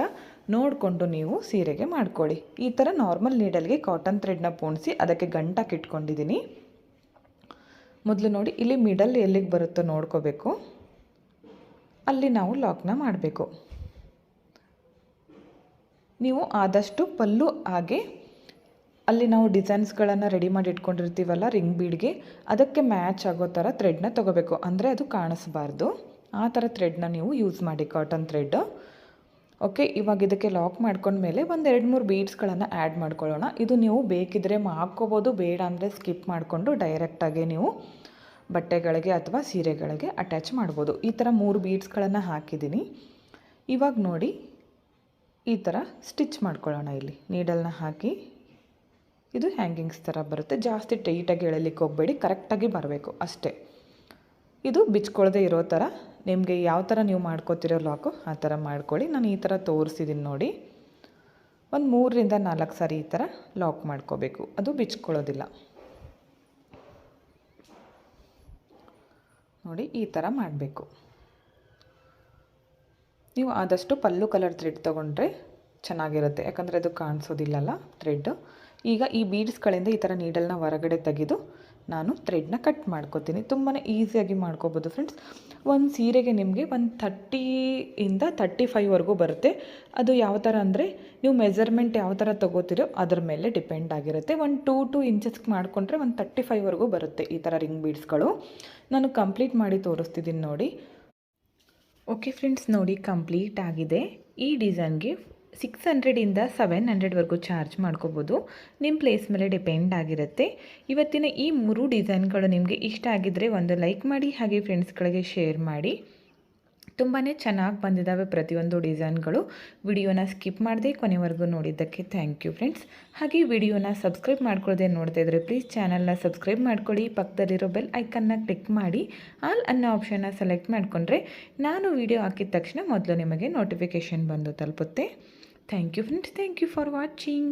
ನೋಡಿಕೊಂಡು ನೀವು ಸೀರೆಗೆ ಮಾಡ್ಕೊಳ್ಳಿ. ಈ ಥರ ನಾರ್ಮಲ್ ನೀಡಲ್ಗೆ ಕಾಟನ್ ಥ್ರೆಡ್ನ ಪೋಣಿಸಿ ಅದಕ್ಕೆ ಗಂಟಾಕಿ ಇಟ್ಕೊಂಡಿದ್ದೀನಿ ಮೊದಲು ನೋಡಿ, ಇಲ್ಲಿ ಮಿಡಲ್ ಎಲ್ಲಿಗೆ ಬರುತ್ತೋ ನೋಡ್ಕೋಬೇಕು. ಅಲ್ಲಿ ನಾವು ಲಾಕ್ನ ಮಾಡಬೇಕು. ನೀವು ಆದಷ್ಟು ಪಲ್ಲು ಹಾಗೆ ಅಲ್ಲಿ ನಾವು ಡಿಸೈನ್ಸ್ಗಳನ್ನು ರೆಡಿ ಮಾಡಿ ಇಟ್ಕೊಂಡಿರ್ತೀವಲ್ಲ ರಿಂಗ್ ಬೀಡ್ಗೆ ಅದಕ್ಕೆ ಮ್ಯಾಚ್ ಆಗೋ ಥರ ಥ್ರೆಡ್ನ ತೊಗೋಬೇಕು. ಅಂದರೆ ಅದು ಕಾಣಿಸ್ಬಾರ್ದು. ಆ ಥರ ಥ್ರೆಡ್ನ ನೀವು ಯೂಸ್ ಮಾಡಿ ಕಾಟನ್ ಥ್ರೆಡ್ ಓಕೆ ಇವಾಗ ಇದಕ್ಕೆ ಲಾಕ್ ಮಾಡ್ಕೊಂಡ್ಮೇಲೆ ಒಂದು ಎರಡು ಮೂರು ಬೀಡ್ಸ್ಗಳನ್ನು ಆ್ಯಡ್ ಮಾಡ್ಕೊಳ್ಳೋಣ. ಇದು ನೀವು ಬೇಕಿದ್ದರೆ ಹಾಕ್ಕೋಬೋದು ಬೇಡ ಅಂದರೆ ಸ್ಕಿಪ್ ಮಾಡಿಕೊಂಡು ಡೈರೆಕ್ಟಾಗಿ ನೀವು ಬಟ್ಟೆಗಳಿಗೆ ಅಥವಾ ಸೀರೆಗಳಿಗೆ ಅಟ್ಯಾಚ್ ಮಾಡ್ಬೋದು. ಈ ಥರ ಮೂರು ಬೀಡ್ಸ್ಗಳನ್ನು ಹಾಕಿದ್ದೀನಿ. ಇವಾಗ ನೋಡಿ ಈ ಥರ ಸ್ಟಿಚ್ ಮಾಡ್ಕೊಳ್ಳೋಣ ಇಲ್ಲಿ. ನೀಡಲ್ನ ಹಾಕಿ ಇದು ಹ್ಯಾಂಗಿಂಗ್ಸ್ ಥರ ಬರುತ್ತೆ. ಜಾಸ್ತಿ ಟೈಟಾಗಿ ಎಳಲಿಕ್ಕೆ ಹೋಗಬೇಡಿ, ಕರೆಕ್ಟಾಗಿ ಬರಬೇಕು ಅಷ್ಟೇ. ಇದು ಬಿಚ್ಕೊಳ್ಳದೆ ಇರೋ ಥರ, ನಿಮಗೆ ಯಾವ ಥರ ನೀವು ಮಾಡ್ಕೋತಿರೋ ಲಾಕು, ಆ ಥರ ಮಾಡ್ಕೊಳ್ಳಿ. ನಾನು ಈ ಥರ ತೋರಿಸಿದ್ದೀನಿ ನೋಡಿ. ಒಂದು ಮೂರರಿಂದ ನಾಲ್ಕು ಸಾರಿ ಈ ಥರ ಲಾಕ್ ಮಾಡ್ಕೋಬೇಕು. ಅದು ಬಿಚ್ಕೊಳ್ಳೋದಿಲ್ಲ. ನೋಡಿ, ಈ ಥರ ಮಾಡಬೇಕು. ನೀವು ಆದಷ್ಟು ಪಲ್ಲು ಕಲರ್ ಥ್ರೆಡ್ ತೊಗೊಂಡ್ರೆ ಚೆನ್ನಾಗಿರುತ್ತೆ. ಯಾಕಂದರೆ ಅದು ಕಾಣಿಸೋದಿಲ್ಲಲ್ಲ ಥ್ರೆಡ್ ಈಗ ಈ ಬೀಡ್ಸ್ಗಳಿಂದ ಈ ಥರ ನೀಡಲ್ನ ಹೊರಗಡೆ ತೆಗೆದು ನಾನು ಥ್ರೆಡ್ನ ಕಟ್ ಮಾಡ್ಕೋತೀನಿ. ತುಂಬಾ ಈಸಿಯಾಗಿ ಮಾಡ್ಕೋಬೋದು ಫ್ರೆಂಡ್ಸ್ ಒಂದು ಸೀರೆಗೆ ನಿಮಗೆ ಒಂದು ಥರ್ಟಿಯಿಂದ ತರ್ಟಿ ಫೈವ್ವರೆಗೂ ಬರುತ್ತೆ. ಅದು ಯಾವ ಥರ ಅಂದರೆ ನೀವು ಮೆಜರ್ಮೆಂಟ್ ಯಾವ ಥರ ತೊಗೋತೀರೋ ಅದ್ರ ಮೇಲೆ ಡಿಪೆಂಡ್ ಆಗಿರುತ್ತೆ. ಒಂದು ಟೂ ಟೂ ಇಂಚಸ್ಗೆ ಮಾಡಿಕೊಂಡ್ರೆ ಒಂದು ತರ್ಟಿ ಫೈವ್ವರೆಗೂ ಬರುತ್ತೆ ಈ ಥರ ರಿಂಗ್ ಬೀಡ್ಸ್ಗಳು ನಾನು ಕಂಪ್ಲೀಟ್ ಮಾಡಿ ತೋರಿಸ್ತಿದ್ದೀನಿ ನೋಡಿ. ಓಕೆ ಫ್ರೆಂಡ್ಸ್ ನೋಡಿ ಕಂಪ್ಲೀಟ್ ಆಗಿದೆ. ಈ ಡಿಸೈನ್ಗೆ ಸಿಕ್ಸ್ ಹಂಡ್ರೆಡಿಂದ ಸೆವೆನ್ ಹಂಡ್ರೆಡ್ವರೆಗೂ ಚಾರ್ಜ್ ಮಾಡ್ಕೋಬೋದು. ನಿಮ್ಮ ಪ್ಲೇಸ್ ಮೇಲೆ ಡಿಪೆಂಡ್ ಆಗಿರುತ್ತೆ. ಇವತ್ತಿನ ಈ ಮೂರು ಡಿಸೈನ್ಗಳು ನಿಮಗೆ ಇಷ್ಟ ಆಗಿದ್ದರೆ ಒಂದು ಲೈಕ್ ಮಾಡಿ, ಹಾಗೆ ಫ್ರೆಂಡ್ಸ್ಗಳಿಗೆ ಶೇರ್ ಮಾಡಿ. ತುಂಬಾ ಚೆನ್ನಾಗಿ ಬಂದಿದ್ದಾವೆ ಪ್ರತಿಯೊಂದು ಡಿಸೈನ್ಗಳು. ವಿಡಿಯೋನ ಸ್ಕಿಪ್ ಮಾಡದೆ ಕೊನೆವರೆಗೂ ನೋಡಿದ್ದಕ್ಕೆ ಥ್ಯಾಂಕ್ ಯು ಫ್ರೆಂಡ್ಸ್. ಹಾಗೆ ವಿಡಿಯೋನ ಸಬ್ಸ್ಕ್ರೈಬ್ ಮಾಡ್ಕೊಳ್ಳದೆ ನೋಡ್ತಾ ಇದ್ರೆ ಪ್ಲೀಸ್ ಚಾನಲ್ನ ಸಬ್ಸ್ಕ್ರೈಬ್ ಮಾಡ್ಕೊಳ್ಳಿ. ಪಕ್ಕದಲ್ಲಿರೋ ಬೆಲ್ ಐಕನ್ನ ಕ್ಲಿಕ್ ಮಾಡಿ. ಆಲ್ ಅನ್ನೋ ಆಪ್ಷನ್ನ ಸೆಲೆಕ್ಟ್ ಮಾಡಿಕೊಂಡ್ರೆ ನಾನು ವಿಡಿಯೋ ಹಾಕಿದ ತಕ್ಷಣ ಮೊದಲು ನಿಮಗೆ ನೋಟಿಫಿಕೇಷನ್ ಬಂದು ತಲುಪುತ್ತೆ. Thank you friends. Thank you for watching.